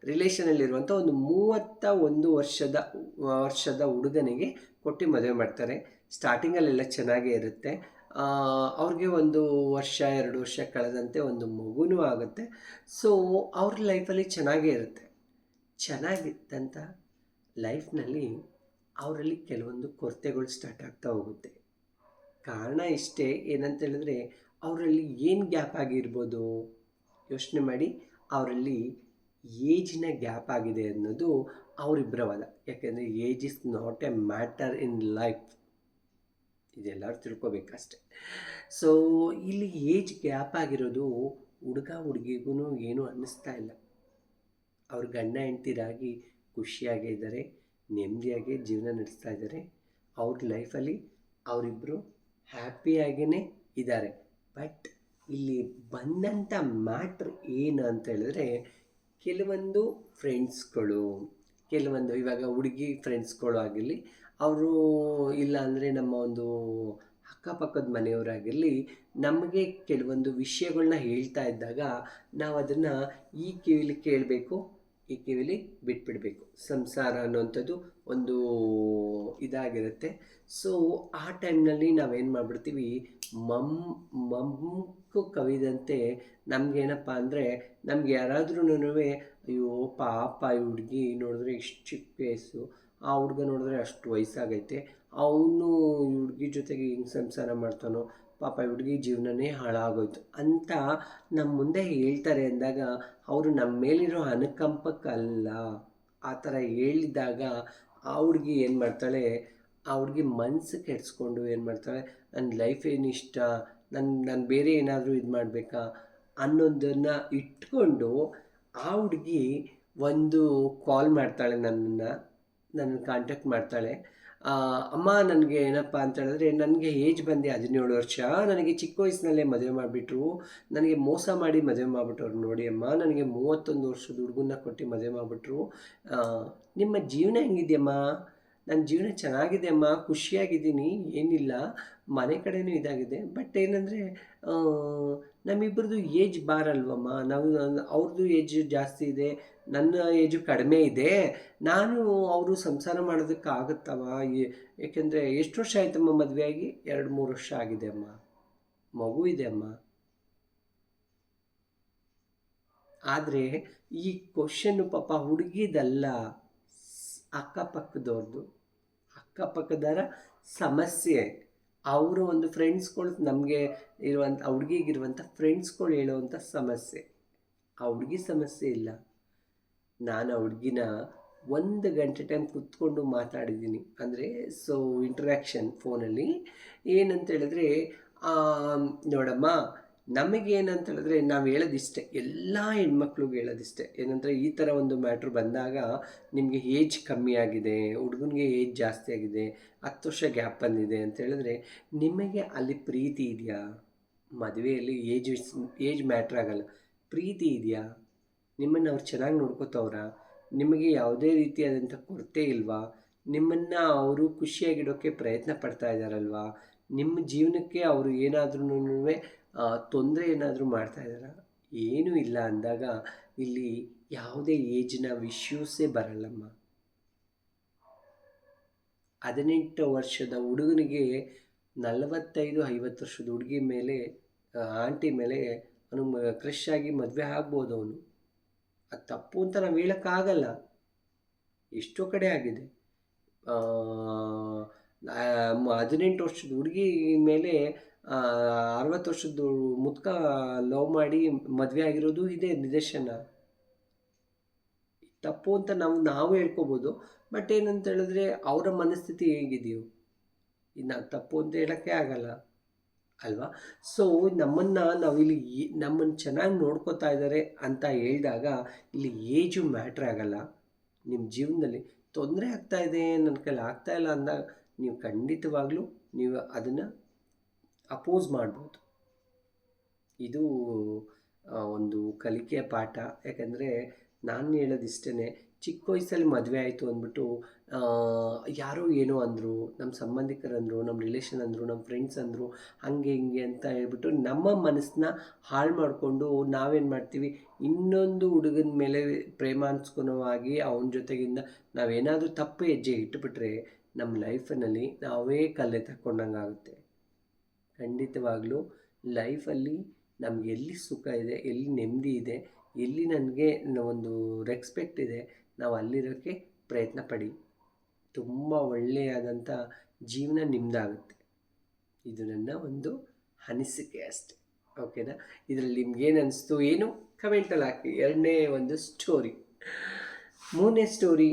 ರಿಲೇಷನಲ್ಲಿರುವಂಥ ಒಂದು ಮೂವತ್ತ ಒಂದು ವರ್ಷದ ವರ್ಷದ ಹುಡುಗನಿಗೆ ಕೊಟ್ಟು ಮದುವೆ ಮಾಡ್ತಾರೆ. ಸ್ಟಾರ್ಟಿಂಗಲ್ಲೆಲ್ಲ ಚೆನ್ನಾಗೇ ಇರುತ್ತೆ. ಅವ್ರಿಗೆ ಒಂದು ವರ್ಷ, ಎರಡು ವರ್ಷ ಕಳೆದಂತೆ ಒಂದು ಮಗುನೂ ಆಗುತ್ತೆ. ಸೊ ಅವ್ರ ಲೈಫಲ್ಲಿ ಚೆನ್ನಾಗೇ ಇರುತ್ತೆ. ಚೆನ್ನಾಗಿದ್ದಂಥ ಲೈಫ್ನಲ್ಲಿ ಅವರಲ್ಲಿ ಕೆಲವೊಂದು ಕೊರತೆಗಳು ಸ್ಟಾರ್ಟ್ ಆಗ್ತಾ ಹೋಗುತ್ತೆ. ಕಾರಣ ಇಷ್ಟೇ, ಏನಂತ ಹೇಳಿದ್ರೆ, ಅವರಲ್ಲಿ ಏನು ಗ್ಯಾಪ್ ಆಗಿರ್ಬೋದು? ಯೋಚನೆ ಮಾಡಿ, ಅವರಲ್ಲಿ ಏಜಿನ ಗ್ಯಾಪ್ ಆಗಿದೆ ಅನ್ನೋದು ಅವರಿಬ್ಬರ ವಾದ. ಯಾಕೆಂದರೆ age is not a matter in life ಇದೆಲ್ಲರೂ ತಿಳ್ಕೊಬೇಕಷ್ಟೆ. ಸೊ ಇಲ್ಲಿ ಏಜ್ ಗ್ಯಾಪ್ ಆಗಿರೋದು ಹುಡುಗ ಹುಡುಗಿಗೂ ಏನೂ ಅನ್ನಿಸ್ತಾ ಇಲ್ಲ. ಅವ್ರ ಗಂಡ ಹೆಂಡ್ತಿರಾಗಿ ಖುಷಿಯಾಗೇ ಇದ್ದಾರೆ, ನೆಮ್ಮದಿಯಾಗಿ ಜೀವನ ನಡೆಸ್ತಾ ಇದ್ದಾರೆ. ಅವ್ರ ಲೈಫಲ್ಲಿ ಅವರಿಬ್ಬರು ಹ್ಯಾಪಿಯಾಗೇ ಇದ್ದಾರೆ. ಬಟ್ ಇಲ್ಲಿ ಬಂದಂಥ ಮ್ಯಾಟ್ರ್ ಏನು ಅಂತ ಹೇಳಿದ್ರೆ, ಕೆಲವೊಂದು ಫ್ರೆಂಡ್ಸ್ಗಳು ಕೆಲವೊಂದು ಇವಾಗ ಹುಡುಗಿ ಫ್ರೆಂಡ್ಸ್ಗಳು ಆಗಿರಲಿ ಅವರು ಇಲ್ಲ ಅಂದರೆ ನಮ್ಮ ಒಂದು ಅಕ್ಕಪಕ್ಕದ ಮನೆಯವರಾಗಿರಲಿ ನಮಗೆ ಕೆಲವೊಂದು ವಿಷಯಗಳನ್ನ ಹೇಳ್ತಾ ಇದ್ದಾಗ ನಾವು ಅದನ್ನು ಈ ಕಿವಿಲಿ ಕೇಳಬೇಕು, ಈ ಕಿವಿಲಿ ಬಿಟ್ಬಿಡಬೇಕು. ಸಂಸಾರ ಅನ್ನೋವಂಥದ್ದು ಒಂದು ಇದಾಗಿರುತ್ತೆ. ಸೊ ಆ ಟೈಮ್ನಲ್ಲಿ ನಾವೇನು ಮಾಡಿಬಿಡ್ತೀವಿ? ಮಮ್ ಮಮ್ಮಕ್ಕೂ ಕವಿದಂತೆ ನಮಗೇನಪ್ಪ ಅಂದರೆ ನಮ್ಗೆ ಯಾರಾದ್ರೂ ಅಯ್ಯೋ ಪಾಪ ಈ ಹುಡುಗಿ ನೋಡಿದ್ರೆ ಇಷ್ಟು ಚಿಕ್ಕ ವಯಸ್ಸು. ಆ ಹುಡುಗ ನೋಡಿದ್ರೆ ಅಷ್ಟು ವಯಸ್ಸಾಗೈತೆ. ಅವನು ಹುಡುಗಿ ಜೊತೆಗೆ ಹಿಂಗೆ ಸಂಸಾರ ಮಾಡ್ತಾನೋ, ಪಾಪ ಹುಡುಗಿ ಜೀವನನೇ ಹಾಳಾಗೋಯ್ತು ಅಂತ ನಮ್ಮ ಮುಂದೆ ಹೇಳ್ತಾರೆ ಅಂದಾಗ, ಅವರು ನಮ್ಮ ಮೇಲಿರೋ ಅನುಕಂಪಕ್ಕಲ್ಲ ಆ ಥರ ಹೇಳಿದಾಗ ಆ ಹುಡುಗಿ ಏನು ಮಾಡ್ತಾಳೆ, ಆ ಹುಡುಗಿ ಮನಸ್ಸು ಕೆಡಿಸ್ಕೊಂಡು ಏನು ಮಾಡ್ತಾಳೆ ನನ್ನ ಲೈಫ್ ಏನು ಇಷ್ಟ ನನ್ನ ನಾನು ಬೇರೆ ಏನಾದರೂ ಇದು ಮಾಡಬೇಕಾ ಅನ್ನೋದನ್ನು ಇಟ್ಕೊಂಡು ಆ ಹುಡುಗಿ ಒಂದು ಕಾಲ್ ಮಾಡ್ತಾಳೆ ನನ್ನನ್ನು. ನನ್ನ ಕಾಂಟ್ಯಾಕ್ಟ್ ಮಾಡ್ತಾಳೆ. ಅಮ್ಮ ನನಗೆ ಏನಪ್ಪ ಅಂತ ಹೇಳಿದ್ರೆ, ನನಗೆ ಏಜ್ ಬಂದೆ ಹದಿನೇಳು ವರ್ಷ. ನನಗೆ ಚಿಕ್ಕ ವಯಸ್ಸಿನಲ್ಲೇ ಮದುವೆ ಮಾಡಿಬಿಟ್ರು. ನನಗೆ ಮೋಸ ಮಾಡಿ ಮದುವೆ ಮಾಡಿಬಿಟ್ಟವ್ರು ನೋಡಿ ಅಮ್ಮ. ನನಗೆ ಮೂವತ್ತೊಂದು ವರ್ಷದ ಹುಡುಗನ್ನ ಕೊಟ್ಟು ಮದುವೆ ಮಾಡಿಬಿಟ್ರು. ನಿಮ್ಮ ಜೀವನ ಹೆಂಗಿದೆಯಮ್ಮ ನನ್ನ ಜೀವನ ಚೆನ್ನಾಗಿದೆ ಅಮ್ಮ. ಖುಷಿಯಾಗಿದ್ದೀನಿ. ಏನಿಲ್ಲ. ಮನೆ ಕಡೆಯೂ ಇದಾಗಿದೆ. ಬಟ್ ಏನಂದರೆ ನಮ್ಮಿಬ್ಬರದು ಏಜ್ ಬಾರ್ ಅಲ್ವಮ್ಮ ನಾವು ಅವ್ರದ್ದು ಏಜ್ ಜಾಸ್ತಿ ಇದೆ, ನನ್ನ ಏಜು ಕಡಿಮೆ ಇದೆ. ನಾನು ಅವರು ಸಂಸಾರ ಮಾಡೋದಕ್ಕಾಗುತ್ತವ ಏಕೆಂದರೆ ಎಷ್ಟು ವರ್ಷ ಆಯ್ತಮ್ಮ ಮದುವೆ ಆಗಿ? ಎರಡು, ಮೂರು ವರ್ಷ ಆಗಿದೆ ಅಮ್ಮ ಮಗು ಇದೆ ಅಮ್ಮ ಆದರೆ ಈ ಕ್ವಶನ್ನು ಪಾಪ ಹುಡುಗಿದಲ್ಲ ಅಕ್ಕಪಕ್ಕದವ್ರದ್ದು ಅಕ್ಕಪಕ್ಕದವರ ಸಮಸ್ಯೆ. ಅವರ ಒಂದು ಫ್ರೆಂಡ್ಸ್ಗಳು ನಮಗೆ ಇರುವಂಥ ಆ ಹುಡುಗಿಗಿರುವಂಥ ಫ್ರೆಂಡ್ಸ್ಗಳು ಹೇಳುವಂಥ ಸಮಸ್ಯೆ. ಆ ಹುಡುಗಿ ಸಮಸ್ಯೆ ಇಲ್ಲ. ನಾನು ಆ ಹುಡುಗಿನ ಒಂದು ಗಂಟೆ ಟೈಮ್ ಕುತ್ಕೊಂಡು ಮಾತಾಡಿದ್ದೀನಿ. ಅಂದರೆ ಸೊ ಇಂಟ್ರ್ಯಾಕ್ಷನ್ ಫೋನಲ್ಲಿ ಏನಂತ ಹೇಳಿದ್ರೆ ನೋಡಮ್ಮ ನಮಗೇನಂತ ಹೇಳಿದ್ರೆ ನಾವು ಹೇಳೋದಿಷ್ಟೇ, ಎಲ್ಲ ಹೆಣ್ಮಕ್ಳಿಗೆ ಹೇಳೋದಿಷ್ಟೇ. ಏನಂದರೆ ಈ ಥರ ಒಂದು ಮ್ಯಾಟ್ರ್ ಬಂದಾಗ ನಿಮಗೆ ಏಜ್ ಕಮ್ಮಿ ಆಗಿದೆ, ಹುಡುಗನಿಗೆ ಏಜ್ ಜಾಸ್ತಿ ಆಗಿದೆ, ಹತ್ತು ವರ್ಷ ಗ್ಯಾಪ್ ಬಂದಿದೆ ಅಂತ ಹೇಳಿದ್ರೆ ನಿಮಗೆ ಅಲ್ಲಿ ಪ್ರೀತಿ ಇದೆಯಾ? ಮದುವೆಯಲ್ಲಿ ಏಜ್ ಏಜ್ ಮ್ಯಾಟ್ರ್ ಆಗಲ್ಲ. ಪ್ರೀತಿ ಇದೆಯಾ? ನಿಮ್ಮನ್ನು ಅವ್ರು ಚೆನ್ನಾಗಿ ನೋಡ್ಕೋತವ್ರ? ನಿಮಗೆ ಯಾವುದೇ ರೀತಿಯಾದಂಥ ಕೊರತೆ ಇಲ್ವಾ? ನಿಮ್ಮನ್ನು ಅವರು ಖುಷಿಯಾಗಿಡೋಕ್ಕೆ ಪ್ರಯತ್ನ ಪಡ್ತಾ ಇದ್ದಾರಲ್ವಾ ನಿಮ್ಮ ಜೀವನಕ್ಕೆ ಅವರು ಏನಾದ್ರೂ ತೊಂದರೆ ಏನಾದರೂ ಮಾಡ್ತಾ ಇದ್ದಾರಾ? ಏನೂ ಇಲ್ಲ ಅಂದಾಗ ಇಲ್ಲಿ ಯಾವುದೇ ಏಜ್ನ ವಿಷ್ಯೂಸೇ ಬರಲ್ಲಮ್ಮ. ಹದಿನೆಂಟು ವರ್ಷದ ಹುಡುಗನಿಗೆ ನಲವತ್ತೈದು, ಐವತ್ತು ವರ್ಷದ ಹುಡುಗಿ ಮೇಲೆ ಆಂಟಿ ಮೇಲೆ ಅವನು ಕ್ರಶ್ ಆಗಿ ಮದುವೆ ಆಗ್ಬೋದು ಅವನು. ಅದು ತಪ್ಪು ಅಂತ ನಾವು ಹೇಳೋಕ್ಕಾಗಲ್ಲ. ಎಷ್ಟೋ ಕಡೆ ಆಗಿದೆ. ಹದಿನೆಂಟು ವರ್ಷದ ಹುಡುಗಿ ಮೇಲೆ ಅರವತ್ತು ವರ್ಷದ ಮುದ್ಕ ಲವ್ ಮಾಡಿ ಮದುವೆ ಆಗಿರೋದು ಇದೇ ನಿದರ್ಶನ. ತಪ್ಪು ಅಂತ ನಾವು ನಾವು ಹೇಳ್ಕೋಬೋದು. ಬಟ್ ಏನಂತ ಹೇಳಿದ್ರೆ ಅವರ ಮನಸ್ಥಿತಿ ಹೇಗಿದೆಯೋ, ಇನ್ನು ತಪ್ಪು ಅಂತ ಹೇಳೋಕ್ಕೆ ಆಗಲ್ಲ, ಅಲ್ವಾ? ಸೊ ನಮ್ಮನ್ನು ನಾವಿಲ್ಲಿ ನಮ್ಮನ್ನು ಚೆನ್ನಾಗಿ ನೋಡ್ಕೋತಾ ಇದ್ದಾರೆ ಅಂತ ಹೇಳಿದಾಗ ಇಲ್ಲಿ ಏಜು ಮ್ಯಾಟ್ರ್ ಆಗಲ್ಲ. ನಿಮ್ಮ ಜೀವನದಲ್ಲಿ ತೊಂದರೆ ಆಗ್ತಾ ಇದೆ ನನ್ನ ಕೈಲಿ ಆಗ್ತಾ ಇಲ್ಲ ಅಂದಾಗ ನೀವು ಖಂಡಿತವಾಗ್ಲೂ ನೀವು ಅದನ್ನು ಅಪೋಸ್ ಮಾಡ್ಬೋದು. ಇದು ಒಂದು ಕಲಿಕೆಯ ಪಾಠ. ಯಾಕಂದರೆ ನಾನು ಹೇಳೋದಿಷ್ಟೇ ಚಿಕ್ಕ ವಯಸ್ಸಲ್ಲಿ ಮದುವೆ ಆಯಿತು ಅಂದ್ಬಿಟ್ಟು ಯಾರೋ ಏನೋ ಅಂದರು ನಮ್ಮ ಸಂಬಂಧಿಕರು ಅಂದರು ನಮ್ಮ ರಿಲೇಷನ್ ಅಂದರು ನಮ್ಮ ಫ್ರೆಂಡ್ಸ್ ಅಂದರು, ಹಾಗೆ ಹಿಂಗೆ ಅಂತ ಹೇಳ್ಬಿಟ್ಟು ನಮ್ಮ ಮನಸ್ಸನ್ನ ಹಾಳು ಮಾಡಿಕೊಂಡು ನಾವೇನು ಮಾಡ್ತೀವಿ? ಇನ್ನೊಂದು ಹುಡುಗನ ಮೇಲೆ ಪ್ರೇಮಾನ್ಸ್ಕೊನವಾಗಿ ಅವನ ಜೊತೆಗಿಂದ ನಾವೇನಾದರೂ ತಪ್ಪು ಹೆಜ್ಜೆ ಇಟ್ಟುಬಿಟ್ರೆ ನಮ್ಮ ಲೈಫಿನಲ್ಲಿ ನಾವೇ ಕಲೆ ತಕ್ಕೊಂಡಂಗೆ ಆಗುತ್ತೆ ಖಂಡಿತವಾಗ್ಲೂ ಲೈಫಲ್ಲಿ ನಮ್ಗೆ ಎಲ್ಲಿ ಸುಖ ಇದೆ, ಎಲ್ಲಿ ನೆಮ್ಮದಿ ಇದೆ, ಎಲ್ಲಿ ನನಗೆ ಒಂದು ರೆಸ್ಪೆಕ್ಟ್ ಇದೆ, ನಾವು ಅಲ್ಲಿರೋಕ್ಕೆ ಪ್ರಯತ್ನ ಪಡಿ. ತುಂಬ ಒಳ್ಳೆಯಾದಂಥ ಜೀವನ ನಿಮ್ಮದಾಗುತ್ತೆ ಇದು ನನ್ನ ಒಂದು ಅನಿಸಿಕೆ ಅಷ್ಟೆ. ಓಕೆನಾ? ಇದರಲ್ಲಿ ನಿಮ್ಗೇನು ಅನಿಸ್ತು ಏನು ಕಮೆಂಟಲ್ಲಿ ಹಾಕಿ. ಎರಡನೇ ಒಂದು ಸ್ಟೋರಿ ಮೂರನೇ ಸ್ಟೋರಿ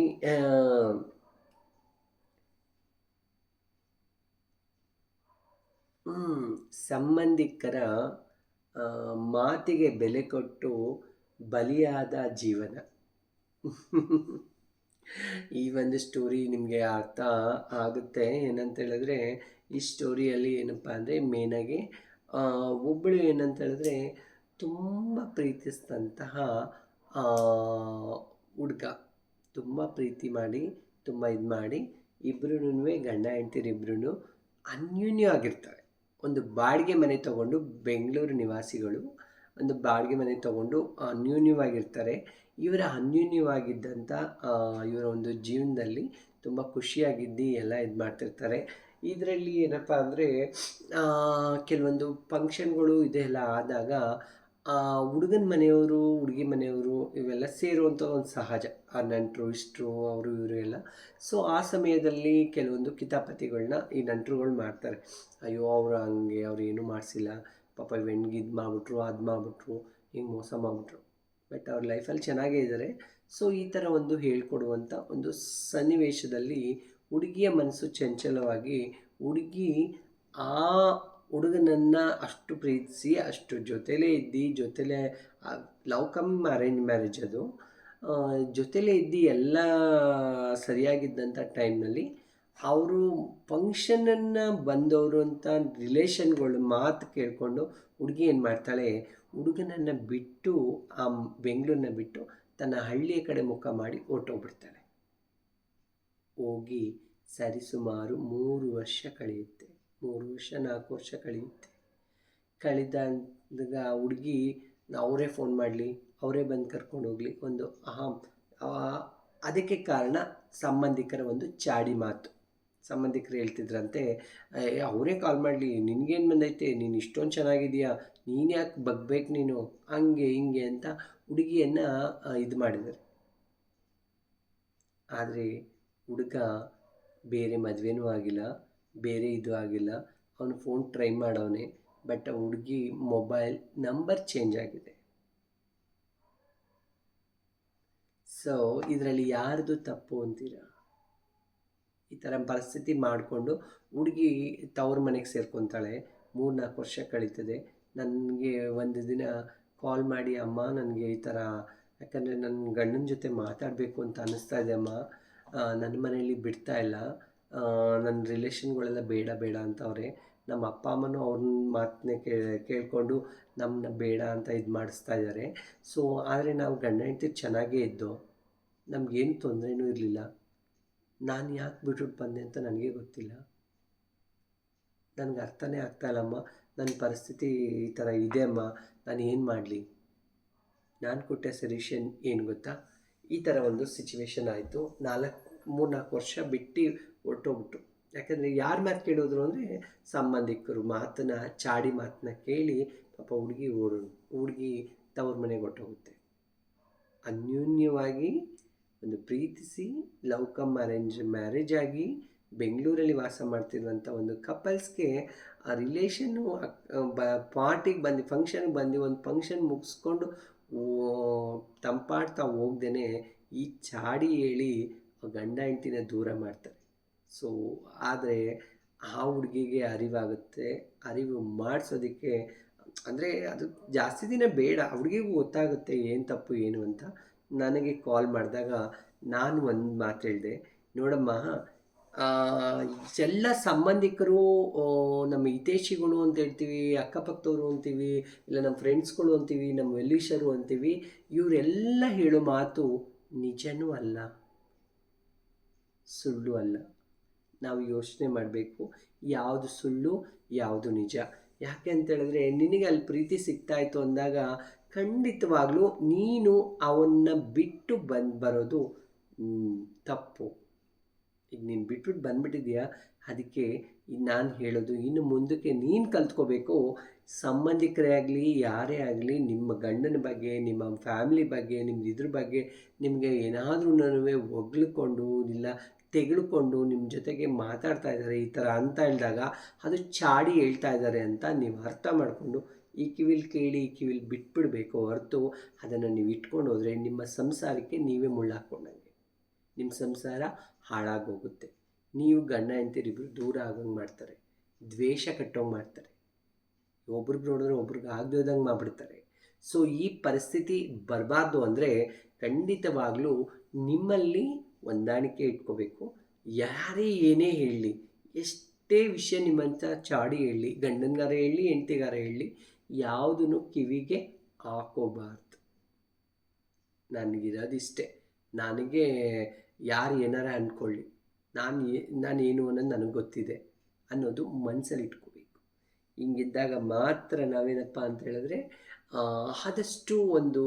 ಸಂಬಂಧಿಕರ ಮಾತಿಗೆ ಬೆಲೆ ಕೊಟ್ಟು ಬಲಿಯಾದ ಜೀವನ. ಈ ಒಂದು ಸ್ಟೋರಿ ನಿಮಗೆ ಅರ್ಥ ಆಗುತ್ತೆ. ಏನಂತ ಹೇಳಿದ್ರೆ, ಈ ಸ್ಟೋರಿಯಲ್ಲಿ ಏನಪ್ಪ ಅಂದರೆ ಮೇನಾಗಿ ಒಬ್ಬಳು ಏನಂತ ಹೇಳಿದ್ರೆ ತುಂಬ ಪ್ರೀತಿಸಿದಂತಹ ಹುಡುಗ. ತುಂಬ ಪ್ರೀತಿ ಮಾಡಿ, ತುಂಬ ಇದು ಮಾಡಿ ಇಬ್ಬರೂ ಗಂಡ ಅನ್ಯೂನ್ಯ ಅನ್ಯೂನ್ಯವಾಗಿರ್ತಾರೆ. ಒಂದು ಬಾಡಿಗೆ ಮನೆ ತಗೊಂಡು ಬೆಂಗಳೂರು ನಿವಾಸಿಗಳು, ಒಂದು ಬಾಡಿಗೆ ಮನೆ ತಗೊಂಡು ಅನ್ಯೂನ್ಯವಾಗಿರ್ತಾರೆ. ಇವರ ಅನ್ಯೂನ್ಯವಾಗಿದ್ದಂಥ ಇವರ ಒಂದು ಜೀವನದಲ್ಲಿ ತುಂಬ ಖುಷಿಯಾಗಿದ್ದು ಎಲ್ಲ ಇದು ಮಾಡ್ತಿರ್ತಾರೆ. ಇದರಲ್ಲಿ ಏನಪ್ಪ ಅಂದರೆ ಕೆಲವೊಂದು ಫಂಕ್ಷನ್ಗಳು ಇದೆಲ್ಲ ಆದಾಗ ಹುಡುಗನ ಮನೆಯವರು, ಹುಡುಗಿ ಮನೆಯವರು ಇವೆಲ್ಲ ಸೇರುವಂಥ ಒಂದು ಸಹಜ. ಆ ನಂಟರು, ಇಷ್ಟರು, ಅವರು, ಇವರು ಎಲ್ಲ. ಸೊ ಆ ಸಮಯದಲ್ಲಿ ಕೆಲವೊಂದು ಕಿತಾಪತಿಗಳನ್ನ ಈ ನಂಟರುಗಳು ಮಾಡ್ತಾರೆ. ಅಯ್ಯೋ, ಅವರು ಹಂಗೆ, ಅವ್ರು ಏನೂ ಮಾಡಿಸಿಲ್ಲ. ಪಾಪ ಇವೆಣ್ಗೆ ಇದು ಮಾಡಿಬಿಟ್ರು, ಅದು ಮಾಡಿಬಿಟ್ರು, ಹಿಂಗೆ ಮೋಸ ಮಾಡಿಬಿಟ್ರು. ಬಟ್ ಅವ್ರ ಲೈಫಲ್ಲಿ ಚೆನ್ನಾಗೇ ಇದ್ದಾರೆ ಸೊ ಈ ಥರ ಒಂದು ಹೇಳ್ಕೊಡುವಂಥ ಒಂದು ಸನ್ನಿವೇಶದಲ್ಲಿ ಹುಡುಗಿಯ ಮನಸ್ಸು ಚಂಚಲವಾಗಿ ಹುಡುಗಿ ಆ ಹುಡುಗನನ್ನು ಅಷ್ಟು ಪ್ರೀತಿಸಿ, ಅಷ್ಟು ಜೊತೆಲೇ ಇದ್ದು, ಜೊತೆಲೇ ಲವ್ ಕಮ್ ಅರೇಂಜ್ ಮ್ಯಾರೇಜ್ ಅದು. ಜೊತೆಲೇ ಇದ್ದು ಎಲ್ಲ ಸರಿಯಾಗಿದ್ದಂಥ ಟೈಮ್ನಲ್ಲಿ ಅವರು ಫಂಕ್ಷನನ್ನು ಬಂದವರು ಅಂತ ರಿಲೇಷನ್ಗಳು ಮಾತು ಕೇಳಿಕೊಂಡು ಹುಡುಗಿ ಏನು ಮಾಡ್ತಾಳೆ, ಹುಡುಗನನ್ನು ಬಿಟ್ಟು, ಆ ಬೆಂಗಳೂರನ್ನ ಬಿಟ್ಟು ತನ್ನ ಹಳ್ಳಿಯ ಕಡೆ ಮುಖ ಮಾಡಿ ಹೊರ್ಟೋಗ್ಬಿಡ್ತಾಳೆ. ಹೋಗಿ ಸರಿಸುಮಾರು ಮೂರು ವರ್ಷ ಕಳೆಯುತ್ತೆ, ಮೂರು ವರ್ಷ, ನಾಲ್ಕು ವರ್ಷ ಕಳೆಯುತ್ತೆ. ಕಳೆದಾಗ ಹುಡುಗಿ ಅವರೇ ಫೋನ್ ಮಾಡಲಿ ಅವರೇ ಬಂದು ಕರ್ಕೊಂಡು ಹೋಗಲಿ ಒಂದು ಅಹಂ. ಅದಕ್ಕೆ ಕಾರಣ ಸಂಬಂಧಿಕರ ಒಂದು ಚಾಡಿ ಮಾತು. ಸಂಬಂಧಿಕರು ಹೇಳ್ತಿದ್ರಂತೆ "ಏ, ಅವರೇ ಕಾಲ್ ಮಾಡಲಿ ನಿನಗೇನು ಬಂದೈತೆ? ನೀನು ಇಷ್ಟೊಂದು ಚೆನ್ನಾಗಿದೆಯಾ ನೀನು ಯಾಕೆ ಬಗ್ಬೇಕು ನೀನು? ಹಂಗೆ ಹಿಂಗೆ ಅಂತ ಹುಡುಗಿಯನ್ನು ಇದು ಮಾಡಿದ್ದಾರೆ ಆದರೆ ಹುಡುಗ ಬೇರೆ ಮದುವೆನೂ ಆಗಿಲ್ಲ ಬೇರೆ ಇದು ಆಗಿಲ್ಲ. ಅವನು ಫೋನ್ ಟ್ರೈ ಮಾಡವನೆ ಬಟ್ ಹುಡುಗಿ ಮೊಬೈಲ್ ನಂಬರ್ ಚೇಂಜ್ ಆಗಿದೆ. ಸೊ ಇದರಲ್ಲಿ ಯಾರ್ದು ತಪ್ಪು ಅಂತೀರಾ? ಈ ಥರ ಪರಿಸ್ಥಿತಿ ಮಾಡಿಕೊಂಡು ಹುಡುಗಿ ತವ್ರ ಮನೆಗೆ ಸೇರ್ಕೊತಾಳೆ ಮೂರು ನಾಲ್ಕು ವರ್ಷ ಕಳೀತದೆ. ನನಗೆ ಒಂದು ದಿನ ಕಾಲ್ ಮಾಡಿ, ಅಮ್ಮ, ನನಗೆ ಈ ಥರ, ಯಾಕಂದರೆ ನನ್ನ ಗಂಡನ ಜೊತೆ ಮಾತಾಡಬೇಕು ಅಂತ ಅನ್ನಿಸ್ತಾ ಇದೆ ಅಮ್ಮ. ನನ್ನ ಮನೆಯಲ್ಲಿ ಬಿಡ್ತಾ ಇಲ್ಲ. ನನ್ನ ರಿಲೇಷನ್ಗಳೆಲ್ಲ ಬೇಡ ಬೇಡ ಅಂತವ್ರೆ. ನಮ್ಮ ಅಪ್ಪ, ಅಮ್ಮನೂ ಅವ್ರನ್ನ ಮಾತನ್ನೇ ಕೇಳಿಕೊಂಡು ನಮ್ಮನ್ನ ಬೇಡ ಅಂತ ಇದು ಮಾಡಿಸ್ತಾ ಇದ್ದಾರೆ ಸೊ ಆದರೆ ನಾವು ಗಂಡ ಹೆಂಡತಿ ಚೆನ್ನಾಗೇ ಇದ್ದು ನಮಗೇನು ತೊಂದರೆನೂ ಇರಲಿಲ್ಲ. ನಾನು ಯಾಕೆ ಬಿಟ್ಬಿಟ್ಟು ಬಂದೆ ಅಂತ ನನಗೆ ಗೊತ್ತಿಲ್ಲ. ನನಗೆ ಅರ್ಥನೇ ಆಗ್ತಾ ಇಲ್ಲಮ್ಮ ನನ್ನ ಪರಿಸ್ಥಿತಿ ಈ ಥರ ಇದೆ, ಅಮ್ಮ. ನಾನು ಏನು ಮಾಡಲಿ? ನಾನು ಕೊಟ್ಟ ಸೊಲ್ಯೂಷನ್ ಏನು ಗೊತ್ತಾ? ಈ ಥರ ಒಂದು ಸಿಚುವೇಶನ್ ಆಯಿತು. ನಾಲ್ಕು ಮೂರು ನಾಲ್ಕು ವರ್ಷ ಬಿಟ್ಟು ಹೊರಟೋಗ್ಬಿಟ್ಟು ಯಾಕಂದರೆ ಯಾರ ಮಾತು ಕೇಳೋದ್ರು ಅಂದರೆ ಸಂಬಂಧಿಕರು, ಮಾತನ್ನ, ಚಾಡಿ ಮಾತನ್ನ ಕೇಳಿ ಪಾಪ ಹುಡುಗಿ ಓಡೋ ಹುಡುಗಿ ತವ್ರ ಮನೆಗೆ ಹೊರ್ಟೋಗುತ್ತೆ ಅನ್ಯೋನ್ಯವಾಗಿ ಒಂದು ಪ್ರೀತಿಸಿ ಲವ್ ಕಮ್ ಅರೇಂಜ್ ಮ್ಯಾರೇಜ್ ಆಗಿ ಬೆಂಗಳೂರಲ್ಲಿ ವಾಸ ಮಾಡ್ತಿರುವಂಥ ಒಂದು ಕಪಲ್ಸ್ಗೆ ಆ ರಿಲೇಷನ್ನು ಪಾರ್ಟಿಗೆ ಬಂದು ಫಂಕ್ಷನ್ಗೆ ಬಂದು, ಒಂದು ಫಂಕ್ಷನ್ ಮುಗಿಸ್ಕೊಂಡು ತಂಪಾಡ್ತಾ ಹೋಗ್ದೇ ಈ ಚಾಡಿ ಹೇಳಿ ಗಂಡ ಹೆಂಡ್ತಿನ ದೂರ ಮಾಡ್ತಾರೆ. ಸೊ ಆದರೆ ಆ ಹುಡುಗಿಗೆ ಅರಿವಾಗುತ್ತೆ, ಅರಿವು ಮಾಡಿಸೋದಕ್ಕೆ, ಅಂದರೆ ಅದು ಜಾಸ್ತಿ ದಿನ ಬೇಡ ಹುಡುಗಿಗೂ ಗೊತ್ತಾಗುತ್ತೆ ಏನು ತಪ್ಪು, ಏನು ಅಂತ. ನನಗೆ ಕಾಲ್ ಮಾಡಿದಾಗ ನಾನು ಒಂದು ಮಾತು ಹೇಳಿದೆ, ನೋಡಮ್ಮ ಎಲ್ಲ ಸಂಬಂಧಿಕರು ನಮ್ಮ ಹಿತೇಶಿಗಳು ಅಂತ ಹೇಳ್ತೀವಿ, ಅಕ್ಕಪಕ್ಕದವರು ಅಂತೀವಿ, ಇಲ್ಲ ನಮ್ಮ ಫ್ರೆಂಡ್ಸ್ಗಳು ಅಂತೀವಿ, ನಮ್ಮ ವೆಲ್ವಿಷರು ಅಂತೀವಿ, ಇವರೆಲ್ಲ ಹೇಳೋ ಮಾತು ನಿಜನೂ ಅಲ್ಲ, ಸುಳ್ಳು ಅಲ್ಲ. ನಾವು ಯೋಚನೆ ಮಾಡಬೇಕು, ಯಾವುದು ಸುಳ್ಳು, ಯಾವುದು ನಿಜ. ಯಾಕೆ ಅಂತ ಹೇಳಿದ್ರೆ, ನಿನಗೆ ಅಲ್ಲಿ ಪ್ರೀತಿ ಸಿಗ್ತಾಯಿತ್ತು ಅಂದಾಗ ಖಂಡಿತವಾಗ್ಲೂ ನೀನು ಅವನ್ನ ಬಿಟ್ಟು ಬಂದು ಬರೋದು ತಪ್ಪು. ಈಗ ನೀನು ಬಿಟ್ಬಿಟ್ಟು ಬಂದ್ಬಿಟ್ಟಿದ್ಯಾ ಅದಕ್ಕೆ ನಾನು ಹೇಳೋದು, ಇನ್ನು ಮುಂದಕ್ಕೆ ನೀನು ಕಲ್ತ್ಕೋಬೇಕು. ಸಂಬಂಧಿಕರೇ ಆಗಲಿ, ಯಾರೇ ಆಗಲಿ, ನಿಮ್ಮ ಗಂಡನ ಬಗ್ಗೆ, ನಿಮ್ಮ ಫ್ಯಾಮಿಲಿ ಬಗ್ಗೆ ನಿಮ್ಮ ಇದ್ರ ಬಗ್ಗೆ ನಿಮಗೆ ಏನಾದರೂ ಒಗ್ಲಿಕೊಂಡು, ಇಲ್ಲ ತೆಗೆದುಕೊಂಡು ನಿಮ್ಮ ಜೊತೆಗೆ ಮಾತಾಡ್ತಾ ಇದ್ದಾರೆ, ಈ ಥರ ಅಂತ ಹೇಳಿದಾಗ ಅದು ಚಾಡಿ ಹೇಳ್ತಾ ಇದ್ದಾರೆ ಅಂತ ನೀವು ಅರ್ಥ ಮಾಡಿಕೊಂಡು ಈ ಕಿವಿಲ್ ಕೇಳಿ, ಈ ಕಿವಿಲ್ ಬಿಟ್ಬಿಡಬೇಕು ಹೊರತು ಅದನ್ನು ನೀವು ಇಟ್ಕೊಂಡು ಹೋದರೆ ನಿಮ್ಮ ಸಂಸಾರಕ್ಕೆ ನೀವೇ ಮುಳ್ಳಾಕೊಂಡಂಗೆ. ನಿಮ್ಮ ಸಂಸಾರ ಹಾಳಾಗೋಗುತ್ತೆ. ನೀವು ಗಂಡ ಹೆಂಡ್ತಿರಿಬ್ರು ದೂರ ಆಗೋಂಗೆ ಮಾಡ್ತಾರೆ. ದ್ವೇಷ ಕಟ್ಟೋಂಗೆ ಮಾಡ್ತಾರೆ. ಒಬ್ರಿಗೆ ನೋಡಿದ್ರೆ ಒಬ್ರಿಗೆ ಆಗದಂಗೆ ಮಾಡಿಬಿಡ್ತಾರೆ. ಸೊ ಈ ಪರಿಸ್ಥಿತಿ ಬರಬಾರ್ದು ಅಂದರೆ ಖಂಡಿತವಾಗಲೂ ನಿಮ್ಮಲ್ಲಿ ಹೊಂದಾಣಿಕೆ ಇಟ್ಕೋಬೇಕು. ಯಾರೇ ಏನೇ ಹೇಳಲಿ ಎಷ್ಟೇ ವಿಷಯ ನಿಮ್ಮಂಥ ಚಾಡಿ ಹೇಳಿ, ಗಂಡನಗಾರ ಹೇಳಿ, ಹೆಂಡ್ತಿಗಾರ ಹೇಳಿ ಯಾವುದನ್ನು ಕಿವಿಗೆ ಹಾಕೋಬಾರ್ದು. ನನಗಿರೋದಿಷ್ಟೇ. ನನಗೆ ಯಾರು ಏನಾರ ಅಂದ್ಕೊಳ್ಳಿ. ನಾನು ನಾನೇನು ಅನ್ನೋದು ನನಗೆ ಗೊತ್ತಿದೆ ಅನ್ನೋದು ಮನಸ್ಸಲ್ಲಿ ಇಟ್ಕೋಬೇಕು. ಹಿಂಗಿದ್ದಾಗ ಮಾತ್ರ ನಾವೇನಪ್ಪ ಅಂತ ಹೇಳಿದ್ರೆ ಆದಷ್ಟು ಒಂದು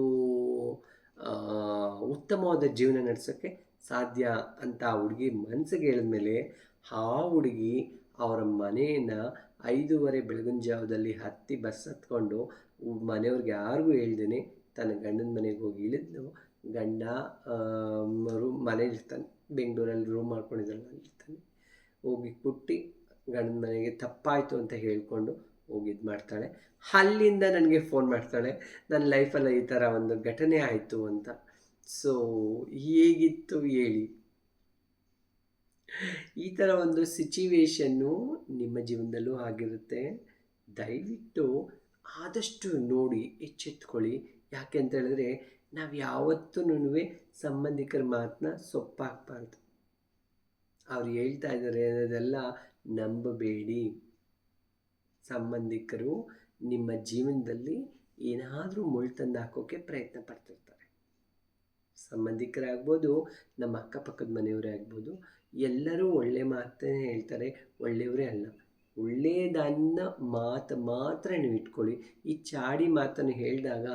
ಉತ್ತಮವಾದ ಜೀವನ ನಡೆಸೋಕ್ಕೆ ಸಾಧ್ಯ ಅಂತ ಆ ಹುಡುಗಿ ಮನಸ್ಸಿಗೆ ಹೇಳಿದ್ಮೇಲೆ ಆ ಹುಡುಗಿ ಅವರ ಮನೆಯನ್ನು ಐದೂವರೆ ಬೆಳಗಿನ ಜಾವದಲ್ಲಿ ಹತ್ತಿ ಬಸ್ ಹತ್ಕೊಂಡು ಮನೆಯವ್ರಿಗೆ ಯಾರಿಗೂ ಹೇಳ್ದೇನೆ ತನ್ನ ಗಂಡನ ಮನೆಗೆ ಹೋಗಿ ಇಳಿದ್ಲು. ಗಂಡ ರೂಮ್ ಮನೇಲಿ ಇರ್ತಾನೆ ಬೆಂಗಳೂರಲ್ಲಿ ರೂಮ್ ಮಾಡ್ಕೊಂಡಿದ್ದಲ್ಲ ಇರ್ತಾನೆ ಹೋಗಿ ಕುಟ್ಟಿ ಗಂಡನ ಮನೆಗೆ ತಪ್ಪಾಯಿತು ಅಂತ ಹೇಳ್ಕೊಂಡು ಹೋಗಿ ಇದು ಮಾಡ್ತಾಳೆ. ಅಲ್ಲಿಂದ ನನಗೆ ಫೋನ್ ಮಾಡ್ತಾಳೆ ನನ್ನ ಲೈಫಲ್ಲಿ ಈ ಥರ ಒಂದು ಘಟನೆ ಆಯಿತು ಅಂತ. ಸೊ ಹೇಗಿತ್ತು ಹೇಳಿ. ಈ ಥರ ಒಂದು ಸಿಚುವೇಶನ್ನು ನಿಮ್ಮ ಜೀವನದಲ್ಲೂ ಆಗಿರುತ್ತೆ. ದಯವಿಟ್ಟು ಆದಷ್ಟು ನೋಡಿ, ಎಚ್ಚೆತ್ಕೊಳ್ಳಿ. ಯಾಕೆ ಅಂತ ಹೇಳಿದ್ರೆ, ನಾವು ಯಾವತ್ತೂ ಸಂಬಂಧಿಕರ ಮಾತನ್ನ ಸೊಪ್ಪಾಗಬಾರ್ದು ಅವ್ರು ಹೇಳ್ತಾ ಇದ್ದಾರೆ ಅನ್ನೋದೆಲ್ಲ ನಂಬಬೇಡಿ. ಸಂಬಂಧಿಕರು ನಿಮ್ಮ ಜೀವನದಲ್ಲಿ ಏನಾದರೂ ಮುಳ್ಳು ತಂದು ಹಾಕೋಕ್ಕೆ ಪ್ರಯತ್ನ ಪಡ್ತಿರ್ತಾರೆ. ಸಂಬಂಧಿಕರಾಗ್ಬೋದು, ನಮ್ಮ ಅಕ್ಕಪಕ್ಕದ ಮನೆಯವರೇ ಆಗ್ಬೋದು ಎಲ್ಲರೂ ಒಳ್ಳೆ ಮಾತನ್ನೇ ಹೇಳ್ತಾರೆ, ಒಳ್ಳೆಯವರೇ ಅಲ್ಲ. ಒಳ್ಳೆಯದನ್ನ ಮಾತು, ಮಾತ್ರ ನೀವು ಇಟ್ಕೊಳ್ಳಿ. ಈ ಚಾಡಿ ಮಾತನ್ನು ಹೇಳಿದಾಗ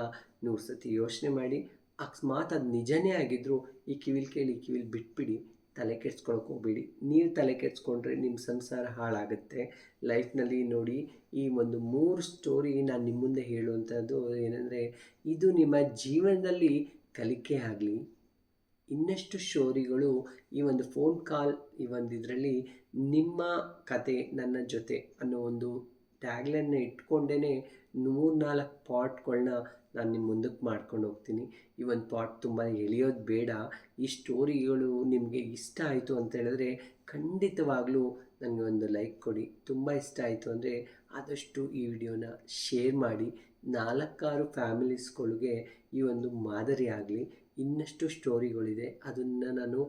ನೂರು ಸತಿ ಯೋಚನೆ ಮಾಡಿ ಅಕಸ್ಮಾತ್ ಅದು ನಿಜನೇ ಆಗಿದ್ರು, ಈ ಕಿವಿಲ್ ಕೇಳಿ, ಈ ಕಿವಿಲ್ ಬಿಟ್ಬಿಡಿ, ತಲೆ ಕೆಡ್ಸ್ಕೊಳಕ್ಕೆ ಹೋಗ್ಬೇಡಿ. ನೀವು ತಲೆ ಕೆಡ್ಸ್ಕೊಂಡ್ರೆ ನಿಮ್ಮ ಸಂಸಾರ ಹಾಳಾಗುತ್ತೆ. ಲೈಫ್ನಲ್ಲಿ ನೋಡಿ, ಈ ಒಂದು ಮೂರು ಸ್ಟೋರಿ ನಾನು ನಿಮ್ಮ ಮುಂದೆ ಹೇಳುವಂಥದ್ದು ಏನಂದರೆ, ಇದು ನಿಮ್ಮ ಜೀವನದಲ್ಲಿ ಕಲಿಕೆ ಆಗಲಿ ಇನ್ನಷ್ಟು ಶೋರಿಗಳು ಈ ಒಂದು ಫೋನ್ ಕಾಲ್ ಈ ಒಂದು ಇದರಲ್ಲಿ ನಿಮ್ಮ ಕತೆ, ನನ್ನ ಜೊತೆ ಅನ್ನೋ ಒಂದು ಟ್ಯಾಗ್ಲೈನ್ನ ಇಟ್ಕೊಂಡೇ ನಾಲ್ಕು ಪಾಟ್ಗಳನ್ನ ನಾನು ನಿಮ್ಮ ಮುಂದಕ್ಕೆ ಮಾಡ್ಕೊಂಡು ಹೋಗ್ತೀನಿ. ಈ ಒಂದು ಪಾಟ್ ತುಂಬ ಎಳೆಯೋದು ಬೇಡ. ಈ ಸ್ಟೋರಿಗಳು ನಿಮಗೆ ಇಷ್ಟ ಆಯಿತು ಅಂತ ಹೇಳಿದ್ರೆ ಖಂಡಿತವಾಗ್ಲೂ ನನಗೆ ಒಂದು ಲೈಕ್ ಕೊಡಿ. ತುಂಬ ಇಷ್ಟ ಆಯಿತು ಅಂದರೆ ಆದಷ್ಟು ಈ ವಿಡಿಯೋನ ಶೇರ್ ಮಾಡಿ. ನಾಲ್ಕಾರು ಫ್ಯಾಮಿಲೀಸ್ಗಳಿಗೆ ಈ ಒಂದು ಮಾದರಿ ಇನ್ನಷ್ಟು ಸ್ಟೋರಿಗಳಿದೆ. ಅದನ್ನು ನಾನು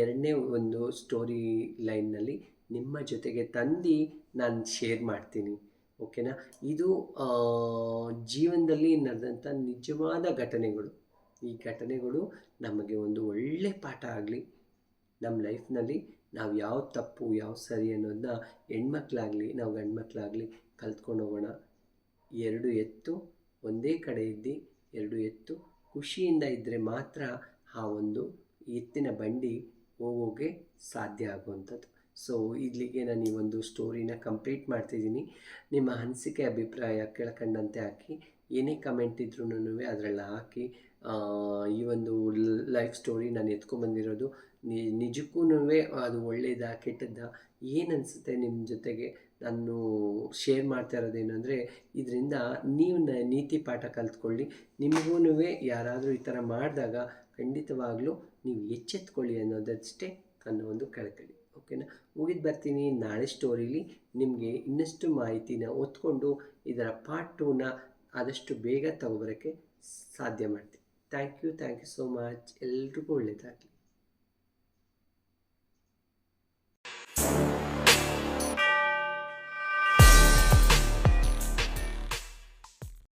ಎರಡನೇ ಒಂದು ಸ್ಟೋರಿ ಲೈನ್ನಲ್ಲಿ ನಿಮ್ಮ ಜೊತೆಗೆ ತಂದು ನಾನು ಶೇರ್ ಮಾಡ್ತೀನಿ. ಓಕೆನಾ ಇದು ಜೀವನದಲ್ಲಿ ನಡೆದಂಥ ನಿಜವಾದ ಘಟನೆಗಳು. ಈ ಘಟನೆಗಳು ನಮಗೆ ಒಂದು ಒಳ್ಳೆ ಪಾಠ ಆಗಲಿ, ನಮ್ಮ ಲೈಫ್ನಲ್ಲಿ ನಾವು ಯಾವ ತಪ್ಪು, ಯಾವ ಸರಿ ಅನ್ನೋದನ್ನ ಹೆಣ್ಮಕ್ಳಾಗಲಿ, ನಾವು ಗಂಡ್ಮಕ್ಳಾಗಲಿ ಕಲ್ತ್ಕೊಂಡು ಹೋಗೋಣ. ಎರಡು ಎತ್ತು ಒಂದೇ ಕಡೆ ಇದ್ದು, ಎರಡು ಎತ್ತು ಖುಷಿಯಿಂದ ಇದ್ದರೆ ಮಾತ್ರ ಆ ಒಂದು ಎತ್ತಿನ ಬಂಡಿ ಹೋಗೋಕ್ಕೆ ಸಾಧ್ಯ ಆಗುವಂಥದ್ದು. ಸೊ ಇಲ್ಲಿಗೆ ನಾನು ಈ ಒಂದು ಸ್ಟೋರಿನ ಕಂಪ್ಲೀಟ್ ಮಾಡ್ತಿದ್ದೀನಿ. ನಿಮ್ಮ ಅನಿಸಿಕೆ, ಅಭಿಪ್ರಾಯ ಕೆಳಕಂಡಂತೆ ಹಾಕಿ, ಏನೇ ಕಮೆಂಟ್ ಇದ್ರೂ ಅದರಲ್ಲಿ ಹಾಕಿ ಈ ಒಂದು ಲೈಫ್ ಸ್ಟೋರಿ ನಾನು ಎತ್ಕೊಂಡ್ಬಂದಿರೋದು ನಿಜಕ್ಕೂ ಅದು ಒಳ್ಳೆಯದಾ ಕೆಟ್ಟದ್ದಾ, ಏನು ಅನಿಸುತ್ತೆ ನಿಮ್ಮ ಜೊತೆಗೆ? ನಾನು ಶೇರ್ ಮಾಡ್ತಾ ಇರೋದೇನೆಂದರೆ, ಇದರಿಂದ ನೀವು ನೀತಿ ಪಾಠ ಕಲ್ತ್ಕೊಳ್ಳಿ. ನಿಮಗೂ ಯಾರಾದರೂ ಈ ಥರ ಮಾಡಿದಾಗ ಖಂಡಿತವಾಗ್ಲೂ ನೀವು ಎಚ್ಚೆತ್ಕೊಳ್ಳಿ ಅನ್ನೋದಷ್ಟೇ ನನ್ನ ಒಂದು ಕಳಕಳಿ. ಓಕೆನಾ? ಮುಗಿದು ಬರ್ತೀನಿ. ನಾಳೆ ಸ್ಟೋರಿಲಿ ನಿಮಗೆ ಇನ್ನಷ್ಟು ಮಾಹಿತಿನ ಓದ್ಕೊಂಡು ಇದರ ಪಾರ್ಟ್ ಟೂನ ಆದಷ್ಟು ಬೇಗ ತಗೋಬರೋಕ್ಕೆ ಸಾಧ್ಯ ಮಾಡ್ತೀನಿ. Thank you thank you so much ಎಲ್ರಿಗೂ ಒಳ್ಳೆಯದಾಗಲಿ